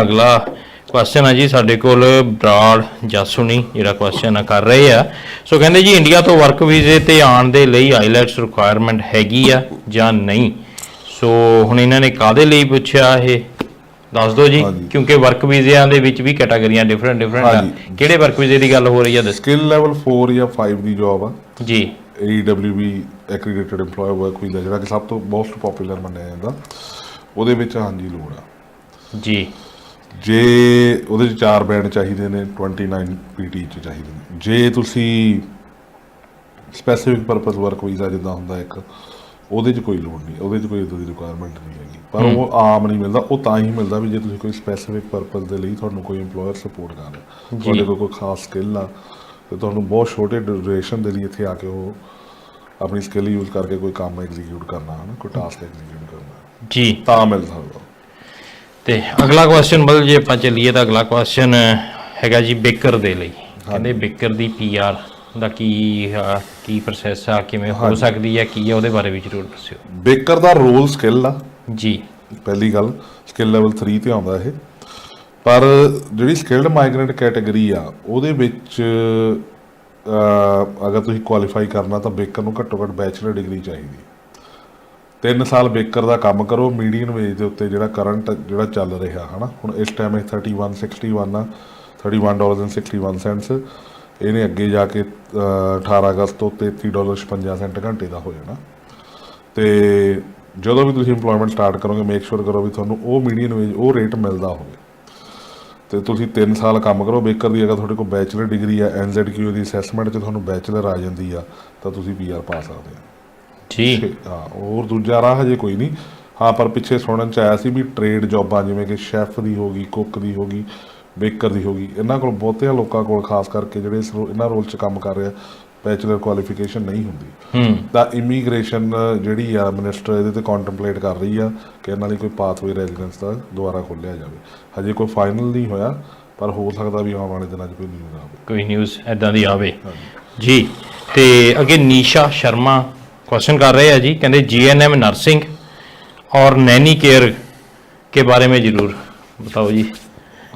ਅਗਲਾ ਕੁਐਸਚਨ ਹੈ ਜੀ ਸਾਡੇ ਕੋਲ ਬਰਾੜ ਜਾਸੂਨੀ ਜਿਹੜਾ ਕੁਐਸਚਨ ਕਰ ਰਹੇ ਆ। ਸੋ ਕਹਿੰਦੇ ਜੀ ਇੰਡੀਆ ਤੋਂ ਵਰਕ ਵੀਜ਼ੇ ਤੇ ਆਉਣ ਦੇ ਲਈ ਆਈਲੈਟਸ ਰਿਕੁਆਇਰਮੈਂਟ ਹੈਗੀ ਆ ਜਾਂ ਨਹੀਂ? ਸੋ ਹੁਣ ਇਹਨਾਂ ਨੇ ਕਾਦੇ ਲਈ ਪੁੱਛਿਆ ਇਹ? ਦੱਸ ਦਿਓ ਜੀ। ਕਿਉਂਕਿ ਵਰਕ ਵੀਜ਼ਿਆਂ ਦੇ ਵਿੱਚ ਵੀ ਕੈਟਾਗਰੀਆਂ ਡਿਫਰੈਂਟ ਡਿਫਰੈਂਟ ਆ। ਕਿਹੜੇ ਵਰਕ ਵੀਜ਼ੇ ਦੀ ਗੱਲ ਹੋ ਰਹੀ ਆ ਸਕਿੱਲ ਲੈਵਲ 4 ਜਾਂ 5 ਦੀ ਜੌਬ ਆ। ਜੀ। AWB accredited EMPLOYER work visa ਜਿਹੜਾ ਕਿ ਸਭ ਤੋਂ ਮੋਸਟ ਪਪੂਲਰ ਮੰਨਿਆ ਜਾਂਦਾ। ਉਹਦੇ ਵਿੱਚ ਹਾਂਜੀ ਲੋੜ ਆ। ਜੀ। ਜੇ ਉਹਦੇ ਚ ਚਾਰ ਬੈਂਡ ਚਾਹੀਦੇ ਨੇ 29 ਪੀਟੀ ਚ ਚਾਹੀਦੇ ਨੇ। ਜੇ ਤੁਸੀਂ ਸਪੈਸੀਫਿਕ ਪਰਪਸ ਵਰਕ ਵੀਜ਼ਾ ਜਿੱਦਾਂ ਹੁੰਦਾ ਇੱਕ ਉਹਦੇ ਚ ਕੋਈ ਲੋੜ ਨਹੀਂ ਉਹਦੇ ਚ ਕੋਈ ਇਦਾਂ ਦੀ ਰਿਕੁਆਇਰਮੈਂਟ ਨਹੀਂ ਹੈਗੀ। ਪਰ ਉਹ ਆਮ ਨਹੀਂ ਮਿਲਦਾ ਉਹ ਤਾਂ ਹੀ ਮਿਲਦਾ ਵੀ ਜੇ ਤੁਸੀਂ ਕੋਈ ਸਪੈਸੀਫਿਕ ਪਰਪਸ ਦੇ ਲਈ ਤੁਹਾਨੂੰ ਕੋਈ EMPLOYER ਸਪੋਰਟ ਕਰ ਰਿਹਾ। ਤੁਹਾਡੇ ਕੋਲ ਕੋਈ ਖਾਸ ਸਕਿੱਲ ਆ ਤੇ ਤੁਹਾਨੂੰ ਬਹੁਤ ਛੋਟੇ ਡਿਊਰੇਸ਼ਨ ਦੇ ਲਈ ਇੱਥੇ ਆ ਕੇ ਉਹ ਆਪਣੀ ਸਕਿੱਲ ਯੂਜ਼ ਕਰਕੇ ਕੋਈ ਕੰਮ ਐਗਜ਼ੀਕਿਊਟ ਕਰਨਾ ਹੈ ਨਾ ਕੋਈ ਟਾਸਕ ਐਗਜ਼ੀਕਿਊਟ ਕਰਨਾ ਜੀ। ਤਾਂ ਮਿਲ ਸਕਦਾ ਤੇ ਅਗਲਾ ਕੁਐਸਚਨ ਬਲ ਜੇ ਆਪਾਂ ਚੱਲੀਏ ਤਾਂ ਅਗਲਾ ਕੁਐਸਚਨ ਹੈਗਾ ਜੀ ਬੇਕਰ ਦੇ ਲਈ। ਕਹਿੰਦੇ ਬੇਕਰ ਦੀ ਪੀਆਰ ਦਾ ਕੀ ਕੀ ਪ੍ਰੋਸੈਸ ਆ ਕਿਵੇਂ ਹੋ ਸਕਦੀ ਹੈ ਕੀ ਹੈ ਉਹਦੇ ਬਾਰੇ ਵੀ ਜ਼ਰੂਰ ਦੱਸਿਓ। ਬੇਕਰ ਦਾ ਰੋਲ ਸਕਿੱਲ ਆ। ਜੀ। ਪਹਿਲੀ ਗੱਲ ਸਕਿੱਲ ਲੈਵਲ 3 ਤੇ ਆਉਂਦਾ ਇਹ। ਪਰ ਜਿਹੜੀ ਸਕਿਲਡ ਮਾਈਗ੍ਰੈਂਟ ਕੈਟਾਗਰੀ ਆ ਉਹਦੇ ਵਿੱਚ ਅਗਰ ਤੁਸੀਂ ਕੁਆਲੀਫਾਈ ਕਰਨਾ ਤਾਂ ਬੇਕਰ ਨੂੰ ਘੱਟੋ ਘੱਟ ਬੈਚਲਰ ਡਿਗਰੀ ਚਾਹੀਦੀ। 3 ਸਾਲ ਬੇਕਰ ਦਾ ਕੰਮ ਕਰੋ ਮੀਡੀਅਨ ਵੇਜ ਦੇ ਉੱਤੇ ਜਿਹੜਾ ਕਰੰਟ ਜਿਹੜਾ ਚੱਲ ਰਿਹਾ ਹਨਾ? ਹੁਣ ਇਸ ਟਾਈਮ ਇਹ 3161 ਆ 31 ਡਾਲਰ 61 ਸੈਂਟਸ ਇਹਨੇ ਅੱਗੇ ਜਾ ਕੇ ਅਹ, 18 ਅਗਸਤ ਤੋਂ 33 ਡਾਲਰ 56 ਸੈਂਟ ਘੰਟੇ ਦਾ ਹੋ ਜਾਣਾ ਤੇ ਜਦੋਂ ਵੀ ਤੁਸੀਂ EMPLOYMENT ਸਟਾਰਟ ਕਰੋਗੇ ਮੇਕ ਸ਼ੋਰ ਕਰੋ ਵੀ ਤੁਹਾਨੂੰ ਉਹ ਮੀਡੀਅਨ ਵੇਜ ਉਹ ਰੇਟ ਮਿਲਦਾ ਹੋਵੇ। ਤੇ ਤੁਸੀਂ 3 ਸਾਲ ਕੰਮ ਕਰੋ ਬੇਕਰ ਦੀ ਅਗਰ ਤੁਹਾਡੇ ਕੋਲ ਬੈਚਲਰ ਡਿਗਰੀ ਆ NZQ ਦੀ ਅਸੈਸਮੈਂਟ 'ਚ ਤੁਹਾਨੂੰ ਬੈਚਲਰ ਆ ਜਾਂਦੀ ਆ ਤਾਂ ਤੁਸੀਂ ਪੀਆਰ ਪਾ ਸਕਦੇ ਆ। ਜੀ। ਹਾਂ ਹੋਰ ਦੂਜਾ ਰਾਹ ਹਜੇ ਕੋਈ ਨਹੀਂ। ਹਾਂ ਪਰ ਪਿੱਛੇ ਸੁਣਨ ਚ ਆਇਆ ਸੀ ਵੀ ਟ੍ਰੇਡ ਜੌਬਾਂ ਜਿਵੇਂ ਕਿ ਸ਼ੈਫ ਦੀ ਹੋ ਗਈ ਕੁੱਕ ਦੀ ਹੋ ਗਈ ਬੇਕਰ ਦੀ ਹੋ ਗਈ ਇਹਨਾਂ ਕੋਲ ਬਹੁਤਿਆਂ ਲੋਕਾਂ ਕੋਲ ਖਾਸ ਕਰਕੇ ਜਿਹੜੇ ਇਸ ਰੋ- ਇਹਨਾਂ ਰੋਲ 'ਚ ਕੰਮ ਕਰ ਰਹੇ ਆ ਬੈਚਲਰ ਕੁਆਲੀਫਿਕੇਸ਼ਨ ਨਹੀਂ ਹੁੰਦੀ। ਹੂੰ। ਤਾਂ ਇਮੀਗ੍ਰੇਸ਼ਨ ਜਿਹੜੀ ਆ ਮਿਨਿਸਟਰ ਇਹਦੇ ਤੇ ਕੰਟੈਂਪਲੇਟ ਕਰ ਰਹੀ ਆ ਕਿ ਇਹਨਾਂ ਲਈ ਕੋਈ ਪਾਥਵੇ ਰੈਜ਼ੀਡੈਂਸ ਦਾ ਦੁਬਾਰਾ ਖੋਲ੍ਹਿਆ ਜਾਵੇ। ਹਜੇ ਕੋਈ ਫਾਈਨਲ ਨਹੀਂ ਹੋਇਆ ਪਰ ਹੋ ਸਕਦਾ ਵੀ ਆਉਣ ਵਾਲੇ ਦਿਨਾਂ 'ਚ ਕੋਈ ਨਿਊਜ਼ ਆਵੇ। ਕੋਈ ਨਿਊਜ਼ ਐਦਾਂ ਦੀ ਆਵੇ। ਜੀ ਤੇ ਅੱਗੇ ਨੀਸ਼ਾ ਸ਼ਰਮਾ ਕੁਐਸਚਨ ਕਰ ਰਹੇ ਆ ਜੀ ਕਹਿੰਦੇ ਜੀਐਨਐਮ ਨਰਸਿੰਗ ਔਰ ਨੈਨੀ ਕੇਅਰ ਕੇ ਬਾਰੇ में जरूर बताओ जी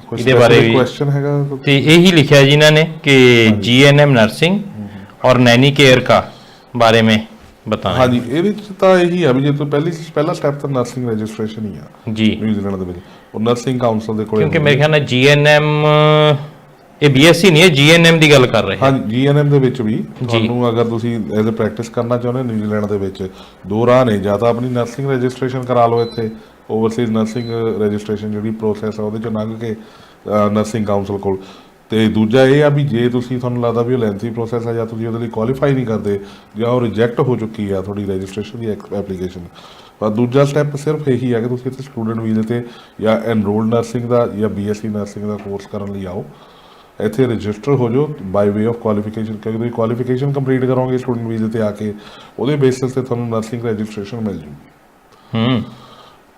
ਕੋਈ ਇਹਦੇ ਬਾਰੇ ਵੀ- ਕੁਐਸਚਨ ਹੈਗਾ ਤੇ ਇਹੀ ਲਿਖਿਆ ਜੀ ਇਹਨਾਂ ਨੇ ਕਿ जीएनएम नर्सिंग और नैनी केयर का बारे में बताएं ਹਾਂਜੀ ਇਹਦੇ ਚ ਤਾਂ ਇਹੀ ਆ ਵੀ ਜੇ ਤੂੰ ਪਹਿਲੀ ਪਹਿਲਾ ਸਟੈਪ ਤਾਂ ਨਰਸਿੰਗ ਰਜਿਸਟ੍ਰੇਸ਼ਨ ਹੀ ਆ जी ਨਿਊਜ਼ੀਲੈਂਡ ਦੇ ਵਿੱਚ ਉਹ ਨਰਸਿੰਗ ਕਾਉਂਸਲ ਦੇ ਕੋਲ ਕਿਉਂਕਿ ਮੇਰੇ ਖਿਆਲ ਨਾਲ ਜੀਐਨਐਮ ਇਹ ਬੀਐਸਸੀ ਨਹੀਂ ਹੈ ਜੀਐਨਐਮ ਦੀ ਗੱਲ ਕਰ ਰਹੇ ਹਾਂ। ਜੀਐਨਐਮ ਦੇ ਵਿੱਚ ਵੀ ਤੁਹਾਨੂੰ ਅਗਰ ਤੁਸੀਂ ਐਜ਼ ਅ ਪ੍ਰੈਕਟਿਸ ਕਰਨਾ ਚਾਹੁੰਦੇ ਹੋ ਨਿਊਜ਼ੀਲੈਂਡ ਦੇ ਵਿੱਚ ਦੋ ਰਾਹ ਨੇ ਜਾਂ ਤਾਂ ਆਪਣੀ ਨਰਸਿੰਗ ਰਜਿਸਟ੍ਰੇਸ਼ਨ ਕਰਾ ਲਓ ਇੱਥੇ ਓਵਰਸੀਜ਼ ਨਰਸਿੰਗ ਰਜਿਸਟ੍ਰੇਸ਼ਨ ਜਿਹੜੀ ਪ੍ਰੋਸੈਸ ਆ ਉਹਦੇ ਚੋਂ ਲੰਘ ਕੇ ਨਰਸਿੰਗ ਕਾਉਂਸਲ ਕੋਲ। ਤੇ ਦੂਜਾ ਇਹ ਆ ਵੀ ਜੇ ਤੁਸੀਂ ਤੁਹਾਨੂੰ ਲੱਗਦਾ ਵੀ ਉਹ ਲੈਂਥੀ ਪ੍ਰੋਸੈਸ ਆ ਜਾਂ ਤੁਸੀਂ ਉਹਦੇ ਲਈ ਕੁਆਲੀਫਾਈ ਨਹੀਂ ਕਰਦੇ ਜਾਂ ਉਹ ਰਿਜੈਕਟ ਹੋ ਚੁੱਕੀ ਆ ਤੁਹਾਡੀ ਰਜਿਸਟ੍ਰੇਸ਼ਨ ਦੀ ਐਪਲੀਕੇਸ਼ਨ ਪਰ ਦੂਜਾ ਸਟੈਪ ਸਿਰਫ ਇਹੀ ਆ ਕਿ ਤੁਸੀਂ ਇੱਥੇ ਸਟੂਡੈਂਟ ਵੀਜ਼ੇ ਤੇ ਜਾਂ ਐਨਰੋਲਡ ਨਰਸਿੰਗ ਦਾ ਜਾਂ ਬੀਐਸਸੀ ਨਰਸਿੰਗ ਦਾ ਕੋਰਸ ਕਰਨ ਲਈ ਆਓ। ਇੱਥੇ ਰਜਿਸਟਰ ਹੋ ਜਾਓ ਬਾਈ ਵੇ ਆਫ ਕੁਆਲੀਫਿਕੇਸ਼ਨ ਕਿਉਂਕਿ ਤੁਸੀਂ ਕੁਆਲੀਫਿਕੇਸ਼ਨ ਕੰਪਲੀਟ ਕਰੋਗੇ ਸਟੂਡੈਂਟ ਵੀਜ਼ੇ ਤੇ ਆ ਕੇ ਉਹਦੇ ਬੇਸਿਸ ਤੇ ਤੁਹਾਨੂੰ ਨਰਸਿੰਗ ਰਜਿਸਟ੍ਰੇਸ਼ਨ ਮਿਲ ਜੂਗੀ। ਹੂੰ।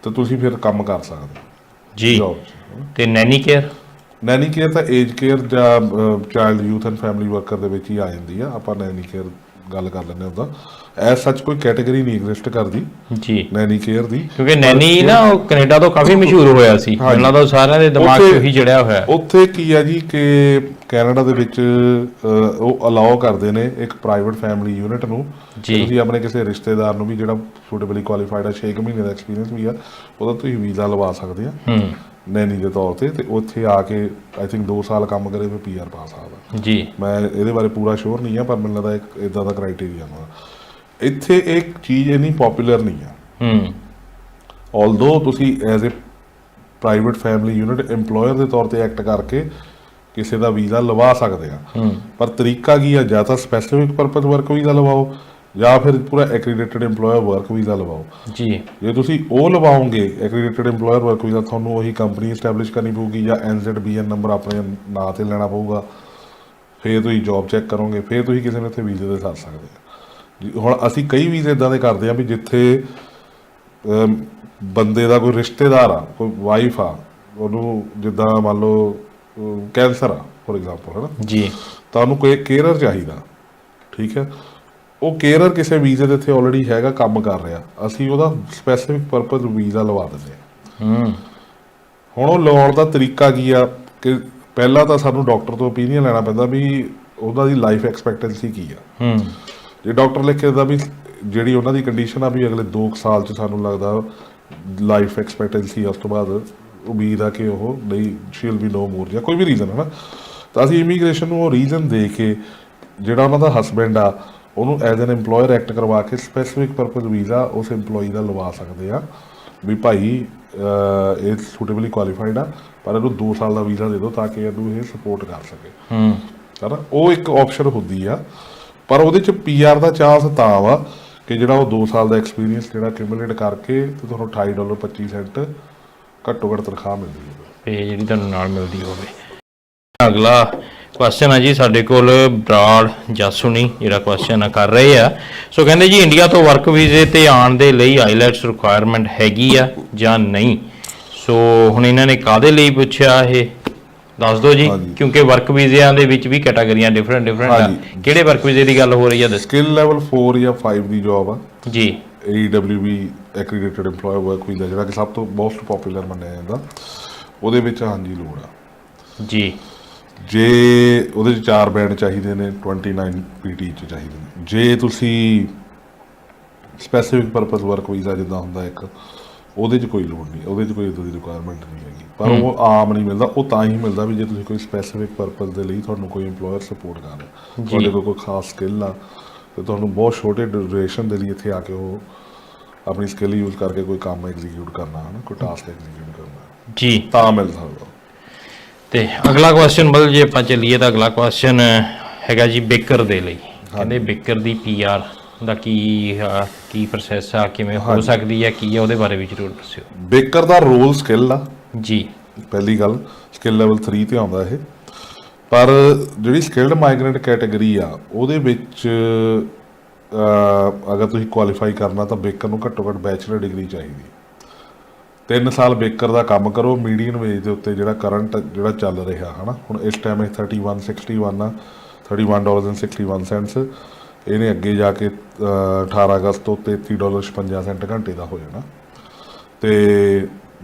ਤੇ ਤੁਸੀਂ ਫਿਰ ਕੰਮ ਕਰ ਸਕਦੇ ਜੀ। ਤੇ ਨੈਨੀ ਕੇਅਰ ਨੈਨੀ ਕੇਅਰ ਤਾਂ ਏਜ ਕੇਅਰ ਜਾਂ child youth and family worker ਦੇ ਵਿੱਚ ਹੀ ਆ ਜਾਂਦੀ ਆ। ਆਪਾਂ ਨੈਨੀ ਕੇਅਰ ਗੱਲ ਕਰ ਲੈਂਦੇ ਹਾਂ ਉਹਦਾ ਐਸ ਸੱਚ ਕੋਈ ਕੈਟਾਗਰੀ ਨਹੀਂ ਐਗਜ਼ਿਸਟ ਕਰਦੀ। ਜੀ। ਨੈਨੀ ਕੇਅਰ ਦੀ। ਕਿਉਂਕਿ ਨੈਨੀ ਨਾ ਉਹ ਕੈਨੇਡਾ ਤੋਂ ਕਾਫੀ ਮਸ਼ਹੂਰ ਹੋਇਆ ਸੀ। ਉਹਨਾਂ ਦਾ ਸਾਰਿਆਂ ਦੇ ਦਿਮਾਗ 'ਚ ਉਹੀ ਜੜਿਆ ਹੋਇਆ। ਉੱਥੇ ਕੀ ਆ ਜੀ ਕਿ ਕੈਨੇਡਾ ਦੇ ਵਿੱਚ ਉਹ ਅਲਾਉ ਕਰਦੇ ਨੇ ਇੱਕ ਪ੍ਰਾਈਵੇਟ ਫੈਮਿਲੀ ਯੂਨਿਟ ਨੂੰ। ਤੁਸੀਂ ਆਪਣੇ ਕਿਸੇ ਰਿਸ਼ਤੇਦਾਰ ਨੂੰ ਵੀ ਜਿਹੜਾ ਸੂਟੇਬਲੀ ਕੁਆਲੀਫਾਈਡ ਆ 6 ਮਹੀਨੇ ਦਾ ਐਕਸਪੀਰੀਅੰਸ ਵੀ ਆ ਉਹਦਾ ਤੁਸੀਂ ਵੀਜ਼ਾ ਲਵਾ ਸਕਦੇ ਆ। ਹੂੰ। ਨੈਨੀ ਦੇ ਤੌਰ ਤੇ ਤੇ ਉੱਥੇ ਆ ਕੇ ਆਈ ਥਿੰਕ 2 ਸਾਲ ਕੰਮ ਕਰੇ ਫਿਰ ਪੀਆਰ ਪਾ ਸਕਦਾ ਜੀ। ਮੈਂ ਇਹਦੇ ਬਾਰੇ ਪੂਰਾ ਸ਼ੋਰ ਨਹੀਂ ਆ ਪਰ ਮੈਨੂੰ ਲੱਗਦਾ ਇੱਕ ਇਦਾਂ ਦਾ ਕ੍ਰਾਈਟੇਰੀਆ ਨਾ ਇੱਥੇ ਇੱਕ ਚੀਜ਼ ਇੰਨੀ ਪਪੂਲਰ ਨਹੀਂ ਆ। ਹੂੰ। ਆਲਦੋ ਤੁਸੀਂ as a private family unit EMPLOYER ਦੇ ਤੌਰ ਤੇ ਐਕਟ ਕਰਕੇ ਕਿਸੇ ਦਾ ਵੀਜ਼ਾ ਲਵਾ ਸਕਦੇ ਆ। ਪਰ ਤਰੀਕਾ ਕੀ ਆ? ਜਾਂ ਤਾਂ ਸਪੈਸੀਫਿਕ ਪਰਪਸ ਵਰਕ ਵੀਜ਼ਾ ਲਵਾਓ ਜਾਂ ਫਿਰ ਪੂਰਾ ਐਕ੍ਰੀਡਿਟਡ EMPLOYER ਵਰਕ ਵੀਜ਼ਾ ਲਵਾਓ। ਜੀ। ਜੇ ਤੁਸੀਂ ਉਹ ਲਵਾਓਗੇ ਐਕ੍ਰੀਡਿਟਡ EMPLOYER ਵਰਕ ਵੀਜ਼ਾ ਤੁਹਾਨੂੰ ਉਹੀ ਕੰਪਨੀ ਐਸਟੈਬਲਿਸ਼ ਕਰਨੀ ਪਊਗੀ ਜਾਂ NZBN ਨੰਬਰ ਆਪਣੇ ਨਾਂ ਤੇ ਲੈਣਾ ਪਊਗਾ। ਫਿਰ ਤੁਸੀਂ ਜੌਬ ਚੈੱਕ ਕਰੋਗੇ ਫਿਰ ਤੁਸੀਂ ਕਿਸੇ ਨੂੰ ਇੱਥੇ ਵੀਜ਼ੇ ਦੇ ਸਕਦੇ ਜੀ, ਹੁਣ ਅਸੀਂ ਕਈ ਵੀਜ਼ੇ ਇਦਾਂ ਦੇ ਕਰਦੇ ਆ ਵੀ ਜਿੱਥੇ ਬੰਦੇ ਦਾ ਕੋਈ ਰਿਸ਼ਤੇਦਾਰ ਆ ਕੋਈ ਵਾਈਫ ਆ ਉਹਨੂੰ ਜਿੱਦਾਂ ਮੰਨ ਲਓ ਕੈਂਸਰ ਆ ਫੋਰ ਐਗਜ਼ਾਮਪਲ ਹੈ ਨਾ ਜੀ। ਤਾਂ ਉਹਨੂੰ ਕੋਈ ਕੇਅਰਰ ਚਾਹੀਦਾ ਠੀਕ ਹੈ? ਉਹ ਕੇਅਰਰ ਕਿਸੇ ਵੀਜ਼ੇ ਦੇ ਇੱਥੇ ਆਲਰੇਡੀ ਹੈਗਾ ਕੰਮ ਕਰ ਰਿਹਾ। ਅਸੀਂ ਉਹਦਾ ਸਪੈਸੀਫਿਕ ਪਰਪਸ ਵੀਜ਼ਾ ਲਵਾ ਦਿੰਦੇ ਹਾਂ। ਹੁਣ ਉਹ ਲਾਉਣ ਦਾ ਤਰੀਕਾ ਕੀ ਆ? ਕਿ ਪਹਿਲਾਂ ਤਾਂ ਸਾਨੂੰ ਡਾਕਟਰ ਤੋਂ ਓਪੀਨੀਅਨ ਲੈਣਾ ਪੈਂਦਾ ਵੀ ਉਹਦਾ ਦੀ ਲਾਈਫ ਐਕਸਪੈਕਟੈਂਸੀ ਕੀ ਆ। ਹੂੰ। ਜੇ ਡਾਕਟਰ ਲਿਖ ਕੇ ਦਿੰਦਾ ਵੀ ਜਿਹੜੀ ਉਹਨਾਂ ਦੀ ਕੰਡੀਸ਼ਨ ਆ ਵੀ ਅਗਲੇ 2 ਸਾਲ ਚ ਸਾਨੂੰ ਲੱਗਦਾ ਲਾਈਫ ਐਕਸਪੈਕਟੈਂਸੀ ਉਸ ਤੋਂ ਬਾਅਦ ਉਮੀਦ ਆ ਕਿ ਉਹ ਨਹੀਂ ਸ਼ੀਲ ਵੀ ਨੋ ਮੋਰ ਜਾਂ ਕੋਈ ਵੀ ਰੀਜ਼ਨ ਹੈ ਨਾ। ਤਾਂ ਅਸੀਂ ਇਮੀਗ੍ਰੇਸ਼ਨ ਨੂੰ ਉਹ ਰੀਜ਼ਨ ਦੇ ਕੇ ਜਿਹੜਾ ਉਹਨਾਂ ਦਾ ਹਸਬੈਂਡ ਆ ਉਹਨੂੰ ਐਜ਼ ਐਨ EMPLOYER ਐਕਟ ਕਰਵਾ ਕੇ ਸਪੈਸੀਫਿਕ ਪਰਪਸ ਵੀਜ਼ਾ ਉਸ EMPLOYEE ਦਾ ਲਵਾ ਸਕਦੇ ਆ। ਵੀ ਭਾਈ ਇਹ ਸੂਟੇਬਲੀ ਕੁਆਲੀਫਾਈਡ ਆ ਪਰ ਇਹਨੂੰ 2 ਸਾਲ ਦਾ ਵੀਜ਼ਾ ਦੇ ਦਿਓ ਤਾਂ ਕਿ ਇਹਨੂੰ ਇਹ ਸਪੋਰਟ ਕਰ ਸਕੇ। ਹੂੰ। ਹਨਾ? ਉਹ ਇੱਕ ਆਪਸ਼ਨ ਹੁੰਦੀ ਆ। ਪਰ ਉਹਦੇ ਚ ਪੀਆਰ ਦਾ ਚਾਂਸ ਤਾਂ ਵਾ ਕਿ ਜਿਹੜਾ ਉਹ 2 ਸਾਲ ਦਾ ਐਕਸਪੀਰੀਅੰਸ ਜਿਹੜਾ ਕਿਮੂਲੇਟ ਕਰਕੇ ਤੇ ਤੁਹਾਨੂੰ 28 ਡਾਲਰ 25 ਸੈਂਟ ਘੱਟੋ ਘੱਟ ਤਨਖਾਹ ਮਿਲਦੀ ਹੈ ਤੇ ਜਿਹੜੀ ਤੁਹਾਨੂੰ ਨਾਲ ਮਿਲਦੀ ਹੋਵੇ। ਅਗਲਾ ਕੁਐਸਚਨ ਹੈ ਜੀ ਸਾਡੇ ਕੋਲ ਬਰਾੜ ਜਾਸੂਨੀ ਜਿਹੜਾ ਕੁਐਸਚਨ ਕਰ ਰਹੇ ਆ। ਸੋ ਕਹਿੰਦੇ ਜੀ ਇੰਡੀਆ ਤੋਂ ਵਰਕ ਵੀਜ਼ੇ ਤੇ ਆਉਣ ਦੇ ਲਈ ਆਈਲੈਟਸ ਰਿਕੁਆਇਰਮੈਂਟ ਹੈਗੀ ਆ ਜਾਂ ਨਹੀਂ? ਸੋ ਹੁਣ ਇਹਨਾਂ ਨੇ ਕਾਦੇ ਲਈ ਪੁੱਛਿਆ ਇਹ? ਦੱਸ ਦਿਓ ਜੀ। ਕਿਉਂਕਿ ਵਰਕ ਵੀਜ਼ਿਆਂ ਦੇ ਵਿੱਚ ਵੀ ਕੈਟਾਗਰੀਆਂ ਡਿਫਰੈਂਟ ਡਿਫਰੈਂਟ ਆ। ਕਿਹੜੇ ਵਰਕ ਵੀਜ਼ੇ ਦੀ ਗੱਲ ਹੋ ਰਹੀ ਆ ਸਕਿੱਲ ਲੈਵਲ 4 ਜਾਂ 5 ਦੀ ਜੌਬ ਆ। ਜੀ। AWB accredited EMPLOYER work visa ਜਿਹੜਾ ਕਿ ਸਭ ਤੋਂ ਮੋਸਟ ਪਪੂਲਰ ਮੰਨਿਆ ਜਾਂਦਾ। ਉਹਦੇ ਵਿੱਚ ਹਾਂਜੀ ਲੋੜ ਆ। ਜੀ। ਜੇ ਉਹਦੇ ਚ ਚਾਰ ਬੈਂਡ ਚਾਹੀਦੇ ਨੇ 29 ਪੀਟੀ ਚ ਚਾਹੀਦੇ ਨੇ। ਜੇ ਤੁਸੀਂ ਸਪੈਸੀਫਿਕ ਪਰਪਸ ਵਰਕ ਵੀਜ਼ਾ ਜਿੱਦਾਂ ਹੁੰਦਾ ਇੱਕ ਉਹਦੇ ਚ ਕੋਈ ਲੋੜ ਨਹੀਂ ਉਹਦੇ ਚ ਕੋਈ ਇਦਾਂ ਦੀ ਰਿਕੁਆਇਰਮੈਂਟ ਨਹੀਂ ਹੈਗੀ। ਪਰ ਉਹ ਆਮ ਨਹੀਂ ਮਿਲਦਾ ਉਹ ਤਾਂ ਹੀ ਮਿਲਦਾ ਵੀ ਜੇ ਤੁਸੀਂ ਕੋਈ ਸਪੈਸੀਫਿਕ ਪਰਪਸ ਦੇ ਲਈ ਤੁਹਾਨੂੰ ਕੋਈ EMPLOYER ਸਪੋਰਟ ਕਰ ਰਿਹਾ। ਤੁਹਾਡੇ ਕੋਲ ਕੋਈ ਖਾਸ ਸਕਿੱਲ ਆ ਤੇ ਤੁਹਾਨੂੰ ਬਹੁਤ ਛੋਟੇ ਡਿਊਰੇਸ਼ਨ ਦੇ ਲਈ ਇੱਥੇ ਆ ਕੇ ਉਹ ਆਪਣੀ ਸਕਿੱਲ ਯੂਜ਼ ਕਰਕੇ ਕੋਈ ਕੰਮ ਐਗਜ਼ੀਕਿਊਟ ਕਰਨਾ ਹੈ ਨਾ ਕੋਈ ਟਾਸਕ ਐਗਜ਼ੀਕਿਊਟ ਕਰਨਾ ਜੀ। ਤਾਂ ਮਿਲ ਸਕਦਾ। ਤੇ ਅਗਲਾ ਕੁਐਸਚਨ ਬਲ ਜੇ ਆਪਾਂ ਚੱਲੀਏ ਤਾਂ ਅਗਲਾ ਕੁਐਸਚਨ ਹੈਗਾ ਜੀ ਬੇਕਰ ਦੇ ਲਈ। ਕਹਿੰਦੇ ਬੇਕਰ ਦੀ ਪੀਆਰ ਦਾ ਕੀ ਕੀ ਪ੍ਰੋਸੈਸ ਆ ਕਿਵੇਂ ਹੋ ਸਕਦੀ ਹੈ ਕੀ ਹੈ ਉਹਦੇ ਬਾਰੇ ਵੀ ਜ਼ਰੂਰ ਦੱਸਿਓ। ਬੇਕਰ ਦਾ ਰੋਲ ਸਕਿੱਲ ਆ। ਜੀ। ਪਹਿਲੀ ਗੱਲ ਸਕਿੱਲ ਲੈਵਲ 3 ਤੇ ਆਉਂਦਾ ਇਹ। ਪਰ ਜਿਹੜੀ ਸਕਿਲਡ ਮਾਈਗ੍ਰੈਂਟ ਕੈਟਾਗਰੀ ਆ ਉਹਦੇ ਵਿੱਚ ਅਗਰ ਤੁਸੀਂ ਕੁਆਲੀਫਾਈ ਕਰਨਾ ਤਾਂ ਬੇਕਰ ਨੂੰ ਘੱਟੋ ਘੱਟ ਬੈਚਲਰ ਡਿਗਰੀ ਚਾਹੀਦੀ। 3 ਸਾਲ ਬੇਕਰ ਦਾ ਕੰਮ ਕਰੋ ਮੀਡੀਅਨ ਵੇਜ ਦੇ ਉੱਤੇ ਜਿਹੜਾ ਕਰੰਟ ਜਿਹੜਾ ਚੱਲ ਰਿਹਾ ਹਨਾ? ਹੁਣ ਇਸ ਟਾਈਮ ਇਹ 3161 ਆ 31 ਡਾਲਰ 61 ਸੈਂਟਸ ਇਹਨੇ ਅੱਗੇ ਜਾ ਕੇ ਅਹ, 18 ਅਗਸਤ ਤੋਂ 33 ਡਾਲਰ 56 ਸੈਂਟ ਘੰਟੇ ਦਾ ਹੋ ਜਾਣਾ ਤੇ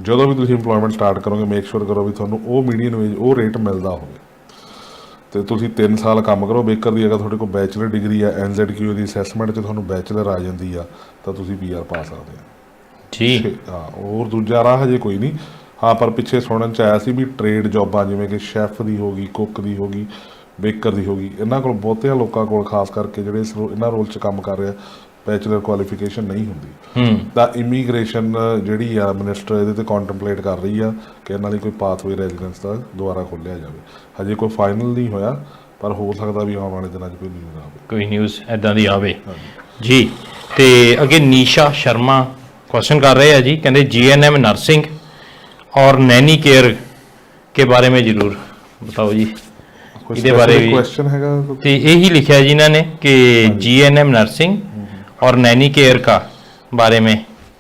ਜਦੋਂ ਵੀ ਤੁਸੀਂ EMPLOYMENT ਸਟਾਰਟ ਕਰੋਗੇ ਮੇਕ ਸ਼ੋਰ ਕਰੋ ਵੀ ਤੁਹਾਨੂੰ ਉਹ ਮੀਡੀਅਨ ਵੇਜ ਉਹ ਰੇਟ ਮਿਲਦਾ ਹੋਵੇ। ਤੇ ਤੁਸੀਂ 3 ਸਾਲ ਕੰਮ ਕਰੋ ਬੇਕਰ ਦੀ ਅਗਰ ਤੁਹਾਡੇ ਕੋਲ ਬੈਚਲਰ ਡਿਗਰੀ ਆ NZQ ਦੀ ਅਸੈਸਮੈਂਟ 'ਚ ਤੁਹਾਨੂੰ ਬੈਚਲਰ ਆ ਜਾਂਦੀ ਆ ਤਾਂ ਤੁਸੀਂ ਪੀਆਰ ਪਾ ਸਕਦੇ ਆ। ਜੀ। ਹਾਂ ਹੋਰ ਦੂਜਾ ਰਾਹ ਹਜੇ ਕੋਈ ਨਹੀਂ। ਹਾਂ ਪਰ ਪਿੱਛੇ ਸੁਣਨ ਚ ਆਇਆ ਸੀ ਵੀ ਟ੍ਰੇਡ ਜੌਬਾਂ ਜਿਵੇਂ ਕਿ ਸ਼ੈਫ ਦੀ ਹੋ ਗਈ ਕੁੱਕ ਦੀ ਹੋ ਗਈ ਬੇਕਰ ਦੀ ਹੋ ਗਈ ਇਹਨਾਂ ਕੋਲ ਬਹੁਤਿਆਂ ਲੋਕਾਂ ਕੋਲ ਖਾਸ ਕਰਕੇ ਜਿਹੜੇ ਇਸ ਰੋ- ਇਹਨਾਂ ਰੋਲ 'ਚ ਕੰਮ ਕਰ ਰਿਹਾ ਬੈਚਲਰ ਕੁਆਲੀਫਿਕੇਸ਼ਨ ਨਹੀਂ ਹੁੰਦੀ। ਹੂੰ। ਤਾਂ ਇਮੀਗ੍ਰੇਸ਼ਨ ਜਿਹੜੀ ਆ ਮਿਨਿਸਟਰ ਇਹਦੇ ਤੇ ਕੰਟੈਂਪਲੇਟ ਕਰ ਰਹੀ ਆ ਕਿ ਇਹਨਾਂ ਲਈ ਕੋਈ ਪਾਥਵੇ ਰੈਜ਼ੀਡੈਂਸ ਦਾ ਦੁਬਾਰਾ ਖੋਲ੍ਹਿਆ ਜਾਵੇ। ਹਜੇ ਕੋਈ ਫਾਈਨਲ ਨਹੀਂ ਹੋਇਆ ਪਰ ਹੋ ਸਕਦਾ ਵੀ ਆਉਣ ਵਾਲੇ ਦਿਨਾਂ 'ਚ ਕੋਈ ਨਿਊਜ਼ ਆਵੇ। ਕੋਈ ਨਿਊਜ਼ ਐਦਾਂ ਦੀ ਆਵੇ। ਜੀ ਤੇ ਅੱਗੇ ਨੀਸ਼ਾ ਸ਼ਰਮਾ ਕੁਐਸਚਨ ਕਰ ਰਹੇ ਆ ਜੀ ਕਹਿੰਦੇ ਜੀਐਨਐਮ ਨਰਸਿੰਗ ਔਰ ਨੈਨੀ ਕੇਅਰ ਕੇ ਬਾਰੇ में जरूर बताओ जी ਕੋਈ ਇਹਦੇ ਬਾਰੇ ਵੀ ਕੁਐਸਚਨ ਹੈਗਾ ਤੇ ਇਹੀ ਲਿਖਿਆ ਜੀ ਇਹਨਾਂ ਨੇ ਕਿ जीएनएम नर्सिंग और नैनी केयर का बारे में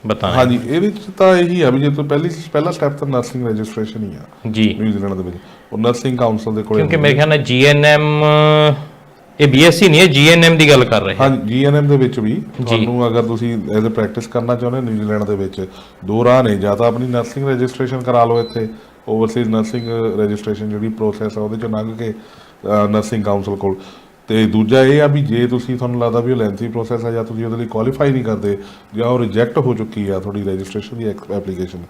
बताएं ਹਾਂਜੀ ਇਹਦੇ ਚ ਤਾਂ ਇਹੀ ਆ ਵੀ ਜੇ ਤੋਂ ਪਹਿਲੀ ਪਹਿਲਾ ਸਟੈਪ ਤਾਂ ਨਰਸਿੰਗ ਰਜਿਸਟ੍ਰੇਸ਼ਨ ਹੀ ਆ जी ਨਿਊਜ਼ੀਲੈਂਡ ਦੇ ਵਿੱਚ ਉਹ ਨਰਸਿੰਗ ਕਾਉਂਸਲ ਦੇ ਕੋਲ ਕਿਉਂਕਿ ਮੇਰੇ ਖਿਆਲ ਨਾਲ ਜੀਐਨਐਮ ਇਹ ਬੀਐਸਸੀ ਨਹੀਂ ਹੈ ਜੀਐਨਐਮ ਦੀ ਗੱਲ ਕਰ ਰਹੇ ਹਾਂ। ਜੀਐਨਐਮ ਦੇ ਵਿੱਚ ਵੀ ਤੁਹਾਨੂੰ ਅਗਰ ਤੁਸੀਂ ਐਜ਼ ਅ ਪ੍ਰੈਕਟਿਸ ਕਰਨਾ ਚਾਹੁੰਦੇ ਹੋ ਨਿਊਜ਼ੀਲੈਂਡ ਦੇ ਵਿੱਚ ਦੋ ਰਾਹ ਨੇ ਜਾਂ ਤਾਂ ਆਪਣੀ ਨਰਸਿੰਗ ਰਜਿਸਟ੍ਰੇਸ਼ਨ ਕਰਾ ਲਓ ਇੱਥੇ ਓਵਰਸੀਜ਼ ਨਰਸਿੰਗ ਰਜਿਸਟ੍ਰੇਸ਼ਨ ਜਿਹੜੀ ਪ੍ਰੋਸੈਸ ਆ ਉਹਦੇ ਚੋਂ ਲੰਘ ਕੇ ਨਰਸਿੰਗ ਕਾਉਂਸਲ ਕੋਲ। ਤੇ ਦੂਜਾ ਇਹ ਆ ਵੀ ਜੇ ਤੁਸੀਂ ਤੁਹਾਨੂੰ ਲੱਗਦਾ ਵੀ ਉਹ ਲੈਂਥੀ ਪ੍ਰੋਸੈਸ ਆ ਜਾਂ ਤੁਸੀਂ ਉਹਦੇ ਲਈ ਕੁਆਲੀਫਾਈ ਨਹੀਂ ਕਰਦੇ ਜਾਂ ਉਹ ਰਿਜੈਕਟ ਹੋ ਚੁੱਕੀ ਆ ਤੁਹਾਡੀ ਰਜਿਸਟ੍ਰੇਸ਼ਨ ਦੀ ਐਪਲੀਕੇਸ਼ਨ